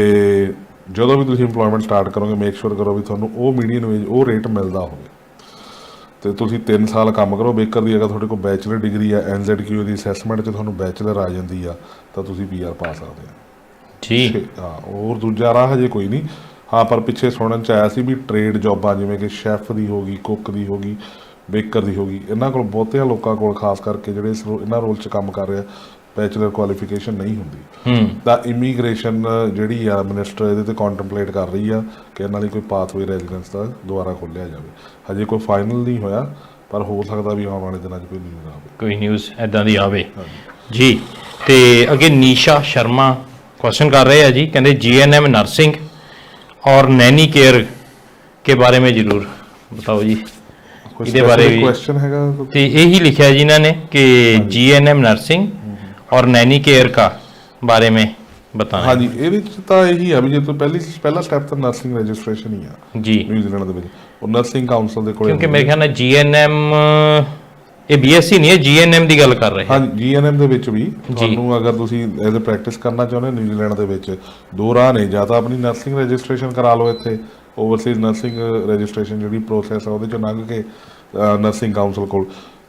ਜਦੋਂ ਵੀ ਤੁਸੀਂ ਇੰਪਲੋਇਮੈਂਟ ਸਟਾਰਟ ਕਰੋਗੇ ਮੇਕ ਸ਼ੋਰ ਕਰੋ ਵੀ ਤੁਹਾਨੂੰ ਉਹ ਮੀਡੀਅਨ ਵੇਜ ਉਹ ਰੇਟ ਮਿਲਦਾ ਹੋਵੇ। ਤੇ ਤੁਸੀਂ 3 ਸਾਲ ਕੰਮ ਕਰੋ ਬੇਕਰ ਦੀ ਅਗਰ ਤੁਹਾਡੇ ਕੋਲ ਬੈਚਲਰ ਡਿਗਰੀ ਆ ਐਨਜ਼ੈਡਕਿਊ ਦੀ ਅਸੈਸਮੈਂਟ 'ਚ ਤੁਹਾਨੂੰ ਬੈਚਲਰ ਆ ਜਾਂਦੀ ਆ ਤਾਂ ਤੁਸੀਂ ਪੀਆਰ ਪਾ ਸਕਦੇ ਆ। ਜੀ। ਹਾਂ ਹੋਰ ਦੂਜਾ ਰਾਹ ਹਜੇ ਕੋਈ ਨਹੀਂ। ਹਾਂ ਪਰ ਪਿੱਛੇ ਸੁਣਨ ਚ ਆਇਆ ਸੀ ਵੀ ਟ੍ਰੇਡ ਜੌਬਾਂ ਜਿਵੇਂ ਕਿ ਸ਼ੈਫ ਦੀ ਹੋ ਗਈ ਕੁੱਕ ਦੀ ਹੋ ਗਈ ਬੇਕਰ ਦੀ ਹੋ ਗਈ ਇਹਨਾਂ ਕੋਲ ਬਹੁਤਿਆਂ ਲੋਕਾਂ ਕੋਲ ਖਾਸ ਕਰਕੇ ਜਿਹੜੇ ਇਹਨਾਂ ਰੋਲ 'ਚ ਕੰਮ ਕਰ ਰਿਹਾ ਬੈਚਲਰ ਕੁਆਲੀਫਿਕੇਸ਼ਨ ਨਹੀਂ ਹੁੰਦੀ। ਹੂੰ। ਤਾਂ ਇਮੀਗ੍ਰੇਸ਼ਨ ਜਿਹੜੀ ਆ ਮਿਨਿਸਟਰ ਇਹਦੇ ਤੇ ਕੰਟੈਂਪਲੇਟ ਕਰ ਰਹੀ ਆ ਕਿ ਇਹਨਾਂ ਲਈ ਕੋਈ ਪਾਥਵੇ ਰੈਜ਼ੀਡੈਂਸ ਦਾ ਦੁਬਾਰਾ ਖੋਲ੍ਹਿਆ ਜਾਵੇ। ਹਜੇ ਕੋਈ ਫਾਈਨਲ ਨਹੀਂ ਹੋਇਆ ਪਰ ਹੋ ਸਕਦਾ ਵੀ ਆਉਣ ਵਾਲੇ ਦਿਨਾਂ 'ਚ ਕੋਈ ਨਿਊਜ਼ ਆਵੇ। ਕੋਈ ਨਿਊਜ਼ ਐਦਾਂ ਦੀ ਆਵੇ। ਜੀ ਤੇ ਅੱਗੇ ਨੀਸ਼ਾ ਸ਼ਰਮਾ क्वेश्चन कर रहे हैं जी कहते जीएनएम नर्सिंग और नैनी केयर के बारे में जरूर बताओ जी ਇਹਦੇ ਬਾਰੇ ਵੀ ਕੁਐਸਚਨ ਹੈਗਾ? ਤੇ ਇਹੀ ਲਿਖਿਆ ਜੀ ਇਹਨਾਂ ਨੇ ਕਿ ਜੀਐਨਐਮ ਨਰਸਿੰਗ ਔਰ ਨੈਨੀ ਕੇਅਰ ਕਾ ਬਾਰੇ ਮੇ ਬਤਾਣਾ ਹਾਂਜੀ ਇਹ ਵਿੱਚ ਤਾਂ ਇਹੀ ਆ ਵੀ ਜੇ ਤੋਂ ਪਹਿਲੀ ਪਹਿਲਾ ਸਟੈਪ ਤਾਂ ਨਰਸਿੰਗ ਰਜਿਸਟ੍ਰੇਸ਼ਨ ਹੀ ਆ ਜੀ। ਨਿਊਜ਼ੀਲੈਂਡ ਦੇ ਵਿੱਚ। ਉਹ ਨਰਸਿੰਗ ਕਾਉਂਸਲ ਦੇ ਕੋਲ ਕਿਉਂਕਿ ਮੇਰੇ ਖਿਆਲ ਨਾਲ ਜੀਐਨਐਮ ਇਹ ਬੀਐਸਸੀ ਨਹੀਂ ਹੈ ਜੀਐਨਐਮ ਦੀ ਗੱਲ ਕਰ ਰਹੇ ਹਾਂ। ਜੀਐਨਐਮ ਦੇ ਵਿੱਚ ਵੀ ਤੁਹਾਨੂੰ ਅਗਰ ਤੁਸੀਂ ਐਜ਼ ਅ ਪ੍ਰੈਕਟਿਸ ਕਰਨਾ ਚਾਹੁੰਦੇ ਹੋ ਨਿਊਜ਼ੀਲੈਂਡ ਦੇ ਵਿੱਚ ਦੋ ਰਾਹ ਨੇ ਜਾਂ ਤਾਂ ਆਪਣੀ ਨਰਸਿੰਗ ਰਜਿਸਟ੍ਰੇਸ਼ਨ ਕਰਾ ਲਓ ਇੱਥੇ ਓਵਰਸੀਜ਼ ਨਰਸਿੰਗ ਰਜਿਸਟ੍ਰੇਸ਼ਨ ਜਿਹੜੀ ਪ੍ਰੋਸੈਸ ਆ ਉਹਦੇ ਚੋਂ ਲੰਘ ਕੇ ਨਰਸਿੰਗ ਕਾਉਂਸਲ ਕੋਲ।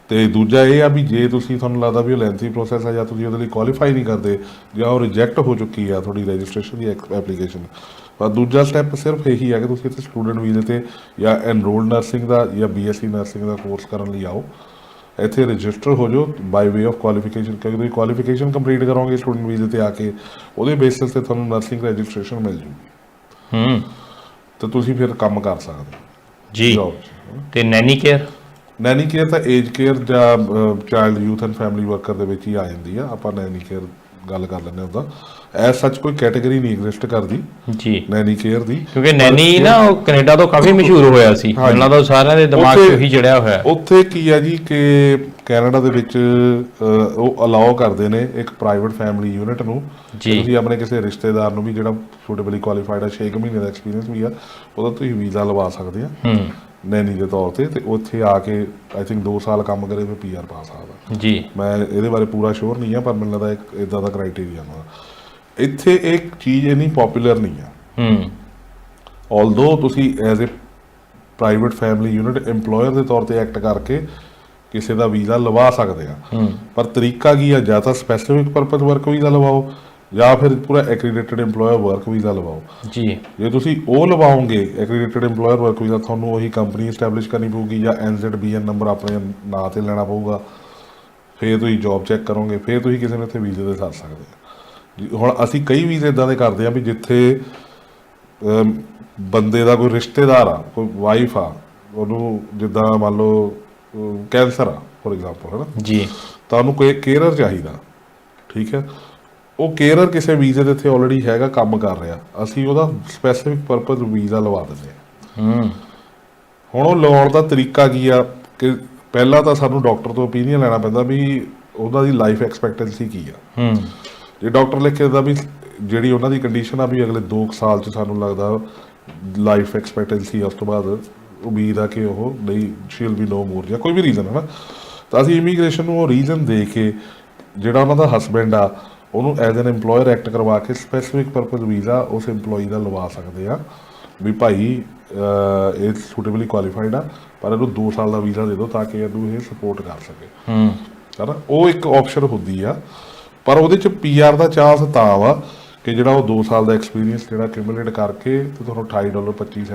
ਤੇ ਦੂਜਾ ਇਹ ਆ ਵੀ ਜੇ ਤੁਸੀਂ ਤੁਹਾਨੂੰ ਲੱਗਦਾ ਵੀ ਉਹ ਲੈਂਥੀ ਪ੍ਰੋਸੈਸ ਆ ਜਾਂ ਤੁਸੀਂ ਉਹਦੇ ਲਈ ਕੁਆਲੀਫਾਈ ਨਹੀਂ ਕਰਦੇ ਜਾਂ ਉਹ ਰਿਜੈਕਟ ਹੋ ਚੁੱਕੀ ਆ ਤੁਹਾਡੀ ਰਜਿਸਟ੍ਰੇਸ਼ਨ ਦੀ ਐਪਲੀਕੇਸ਼ਨ ਪਰ ਦੂਜਾ ਸਟੈਪ ਸਿਰਫ ਇਹੀ ਆ ਕਿ ਤੁਸੀਂ ਇੱਥੇ ਸਟੂਡੈਂਟ ਵੀਜ਼ੇ ਤੇ ਜਾਂ ਐਨਰੋਲਡ ਨਰਸਿੰਗ ਦਾ ਜਾਂ ਬੀਐਸਸੀ ਨਰਸਿੰਗ ਦਾ ਕੋਰਸ ਕਰਨ ਲਈ ਆਓ। ਇੱਥੇ ਰਜਿਸਟਰ ਹੋ ਜਾਓ ਬਾਈ ਵੇ ਆਫ ਕੁਆਲੀਫਿਕੇਸ਼ਨ ਕਿਉਂਕਿ ਤੁਸੀਂ ਕੁਆਲੀਫਿਕੇਸ਼ਨ ਕੰਪਲੀਟ ਕਰੋਗੇ ਸਟੂਡੈਂਟ ਵੀਜ਼ੇ ਤੇ ਆ ਕੇ ਉਹਦੇ ਬੇਸਿਸ ਤੇ ਤੁਹਾਨੂੰ ਨਰਸਿੰਗ ਰਜਿਸਟ੍ਰੇਸ਼ਨ ਮਿਲ ਜੂਗੀ। ਹੂੰ। ਤੇ ਤੁਸੀਂ ਫਿਰ ਕੰਮ ਕਰ ਸਕਦੇ ਜੀ। ਤੇ ਨੈਨੀ ਕੇਅਰ ਨੈਨੀ ਕੇਅਰ ਤਾਂ ਏਜ ਕੇਅਰ ਜਾਂ child youth and family worker ਦੇ ਵਿੱਚ ਹੀ ਆ ਜਾਂਦੀ ਆ। ਆਪਾਂ ਨੈਨੀ ਕੇਅਰ ਗੱਲ ਕਰ ਲੈਂਦੇ ਹਾਂ ਉਹਦਾ ਐਸ ਸੱਚ ਕੋਈ ਕੈਟਾਗਰੀ ਨਹੀਂ ਐਗਜ਼ਿਸਟ ਕਰਦੀ ਜੀ। ਨੈਨੀ ਕੇਅਰ ਦੀ। ਕਿਉਂਕਿ ਨੈਨੀ ਨਾ ਉਹ ਕੈਨੇਡਾ ਤੋਂ ਕਾਫੀ ਮਸ਼ਹੂਰ ਹੋਇਆ ਸੀ। ਹਾਂਜੀ। ਮੈਨੂੰ ਲੱਗਦਾ ਉਹ ਸਾਰਿਆਂ ਦੇ ਦਿਮਾਗ 'ਚ ਉਹੀ ਜੜਿਆ ਹੋਇਆ। ਉੱਥੇ ਕੀ ਆ ਜੀ ਕਿ ਕੈਨੇਡਾ ਦੇ ਵਿੱਚ ਉਹ ਅਲਾਉ ਕਰਦੇ ਨੇ ਇੱਕ ਪ੍ਰਾਈਵੇਟ ਫੈਮਿਲੀ ਯੂਨਿਟ ਨੂੰ। ਤੁਸੀਂ ਆਪਣੇ ਕਿਸੇ ਰਿਸ਼ਤੇਦਾਰ ਨੂੰ ਵੀ ਜਿਹੜਾ ਸੁਟੇਬਲੀ ਕੁਆਲੀਫਾਈਡ ਆ 6 ਮਹੀਨੇ ਦਾ ਐਕਸਪੀਰੀਅੰਸ ਵੀ ਆ ਉਹਦਾ ਤੁਸੀਂ ਵੀਜ਼ਾ ਲਵਾ ਸਕਦੇ ਆ। ਹੂੰ। ਨੈਨੀ ਦੇ ਤੌਰ ਤੇ ਤੇ ਉੱਥੇ ਆ ਕੇ ਆਈ ਥਿੰਕ 2 ਸਾਲ ਕੰਮ ਕਰੇ ਫਿਰ ਪੀਆਰ ਪਾ ਸਕਦਾ ਜੀ। ਮੈਂ ਇਹਦੇ ਬਾਰੇ ਪੂਰਾ ਸ਼ੋਰ ਨਹੀਂ ਆ ਪਰ ਮੈਨੂੰ ਲੱਗਦਾ ਇੱਕ ਇਦਾਂ ਦਾ ਕ੍ਰਾਈਟੇਰੀਆ ਨਾ ਇੱਥੇ ਇੱਕ ਚੀਜ਼ ਇੰਨੀ ਪਪੂਲਰ ਨਹੀਂ ਆ। ਹੂੰ। ਆਲਦੋ ਤੁਸੀਂ as a private family unit EMPLOYER ਦੇ ਤੌਰ ਤੇ ਐਕਟ ਕਰਕੇ ਕਿਸੇ ਦਾ ਵੀਜ਼ਾ ਲਵਾ ਸਕਦੇ ਆ। ਪਰ ਤਰੀਕਾ ਕੀ ਆ? ਜਾਂ ਤਾਂ ਸਪੈਸੀਫਿਕ ਪਰਪਸ ਵਰਕ ਵੀਜ਼ਾ ਲਵਾਓ ਜਾਂ ਫਿਰ ਪੂਰਾ ਐਕ੍ਰੀਡਿਟਡ EMPLOYER ਵਰਕ ਵੀਜ਼ਾ ਲਵਾਓ। ਜੀ। ਜੇ ਤੁਸੀਂ ਉਹ ਲਵਾਓਗੇ ਐਕ੍ਰੀਡਿਟਡ EMPLOYER ਵਰਕ ਵੀਜ਼ਾ ਤੁਹਾਨੂੰ ਉਹੀ ਕੰਪਨੀ ਐਸਟੈਬਲਿਸ਼ ਕਰਨੀ ਪਊਗੀ ਜਾਂ NZBN ਨੰਬਰ ਆਪਣੇ ਨਾਂ ਤੇ ਲੈਣਾ ਪਊਗਾ। ਫਿਰ ਤੁਸੀਂ ਜੌਬ ਚੈੱਕ ਕਰੋਗੇ ਫਿਰ ਤੁਸੀਂ ਕਿਸੇ ਨੂੰ ਇੱਥੇ ਵੀਜ਼ੇ ਦੇ ਸਕਦੇ ਹੁਣ ਅਸੀਂ ਕਈ ਵੀਜ਼ੇ ਇਦਾਂ ਦੇ ਕਰਦੇ ਆ ਵੀ ਜਿੱਥੇ ਬੰਦੇ ਦਾ ਕੋਈ ਰਿਸ਼ਤੇਦਾਰ ਆ ਕੋਈ ਵਾਈਫ ਆ ਉਹਨੂੰ ਜਿੱਦਾਂ ਮੰਨ ਲਓ ਕੈਂਸਰ ਆ ਫੋਰ ਐਗਜ਼ਾਮਪਲ ਹੈ ਨਾ ਜੀ। ਤਾਂ ਉਹਨੂੰ ਕੋਈ ਕੇਅਰਰ ਚਾਹੀਦਾ ਠੀਕ ਹੈ? ਉਹ ਕੇਅਰਰ ਕਿਸੇ ਵੀਜ਼ੇ ਦੇ ਇੱਥੇ ਆਲਰੇਡੀ ਹੈਗਾ ਕੰਮ ਕਰ ਰਿਹਾ। ਅਸੀਂ ਉਹਦਾ ਸਪੈਸੀਫਿਕ ਪਰਪਸ ਵੀਜ਼ਾ ਲਵਾ ਦਿੰਦੇ ਹਾਂ। ਹੂੰ। ਹੁਣ ਉਹ ਲਵਾਉਣ ਦਾ ਤਰੀਕਾ ਕੀ ਆ? ਕਿ ਪਹਿਲਾਂ ਤਾਂ ਸਾਨੂੰ ਡਾਕਟਰ ਤੋਂ ਓਪੀਨੀਅਨ ਲੈਣਾ ਪੈਂਦਾ ਵੀ ਉਹਦਾ ਦੀ ਲਾਈਫ ਐਕਸਪੈਕਟੈਂਸੀ ਕੀ ਆ। ਹੂੰ। ਜੇ ਡਾਕਟਰ ਲਿਖ ਕੇ ਦਿੰਦਾ ਵੀ ਜਿਹੜੀ ਉਹਨਾਂ ਦੀ ਕੰਡੀਸ਼ਨ ਆ ਵੀ ਅਗਲੇ 2 ਸਾਲ ਚ ਸਾਨੂੰ ਲੱਗਦਾ ਲਾਈਫ ਐਕਸਪੈਕਟੈਂਸੀ ਉਸ ਤੋਂ ਬਾਅਦ ਉਮੀਦ ਆ ਕਿ ਉਹ ਨਹੀਂ ਸ਼ੀਲ ਵੀ ਨੋ ਮੋਰ ਜਾਂ ਕੋਈ ਵੀ ਰੀਜ਼ਨ ਹੈ ਨਾ। ਤਾਂ ਅਸੀਂ ਇਮੀਗ੍ਰੇਸ਼ਨ ਨੂੰ ਉਹ ਰੀਜ਼ਨ ਦੇ ਕੇ ਜਿਹੜਾ ਉਹਨਾਂ ਦਾ ਹਸਬੈਂਡ ਆ ਉਹਨੂੰ ਐਜ਼ ਐਨ EMPLOYER ਐਕਟ ਕਰਵਾ ਕੇ ਸਪੈਸੀਫਿਕ ਪਰਪਸ ਵੀਜ਼ਾ ਉਸ EMPLOYEE ਦਾ ਲਵਾ ਸਕਦੇ ਆ। ਵੀ ਭਾਈ ਇਹ ਸੁਟੇਬਲੀ ਕੁਆਲੀਫਾਈਡ ਆ ਪਰ ਇਹਨੂੰ 2 ਸਾਲ ਦਾ ਵੀਜ਼ਾ ਦੇ ਦਿਓ ਤਾਂ ਕਿ ਇਹਨੂੰ ਇਹ ਸਪੋਰਟ ਕਰ ਸਕੇ। ਹੂੰ। ਹਨਾ? ਉਹ ਇੱਕ ਆਪਸ਼ਨ ਹੁੰਦੀ ਆ। ਪਰ ਉਹਦੇ ਚ ਪੀਆਰ ਦਾ ਚਾਂਸ ਤਾਂ ਵਾ ਕਿ ਜਿਹੜਾ ਉਹ 2 ਸਾਲ ਦਾ ਐਕਸਪੀਰੀਅੰਸ ਜਿਹੜਾ ਕਿਮੂਲੇਟ ਕਰਕੇ ਤੇ ਤੁਹਾਨੂੰ 28 ਡਾਲਰ 25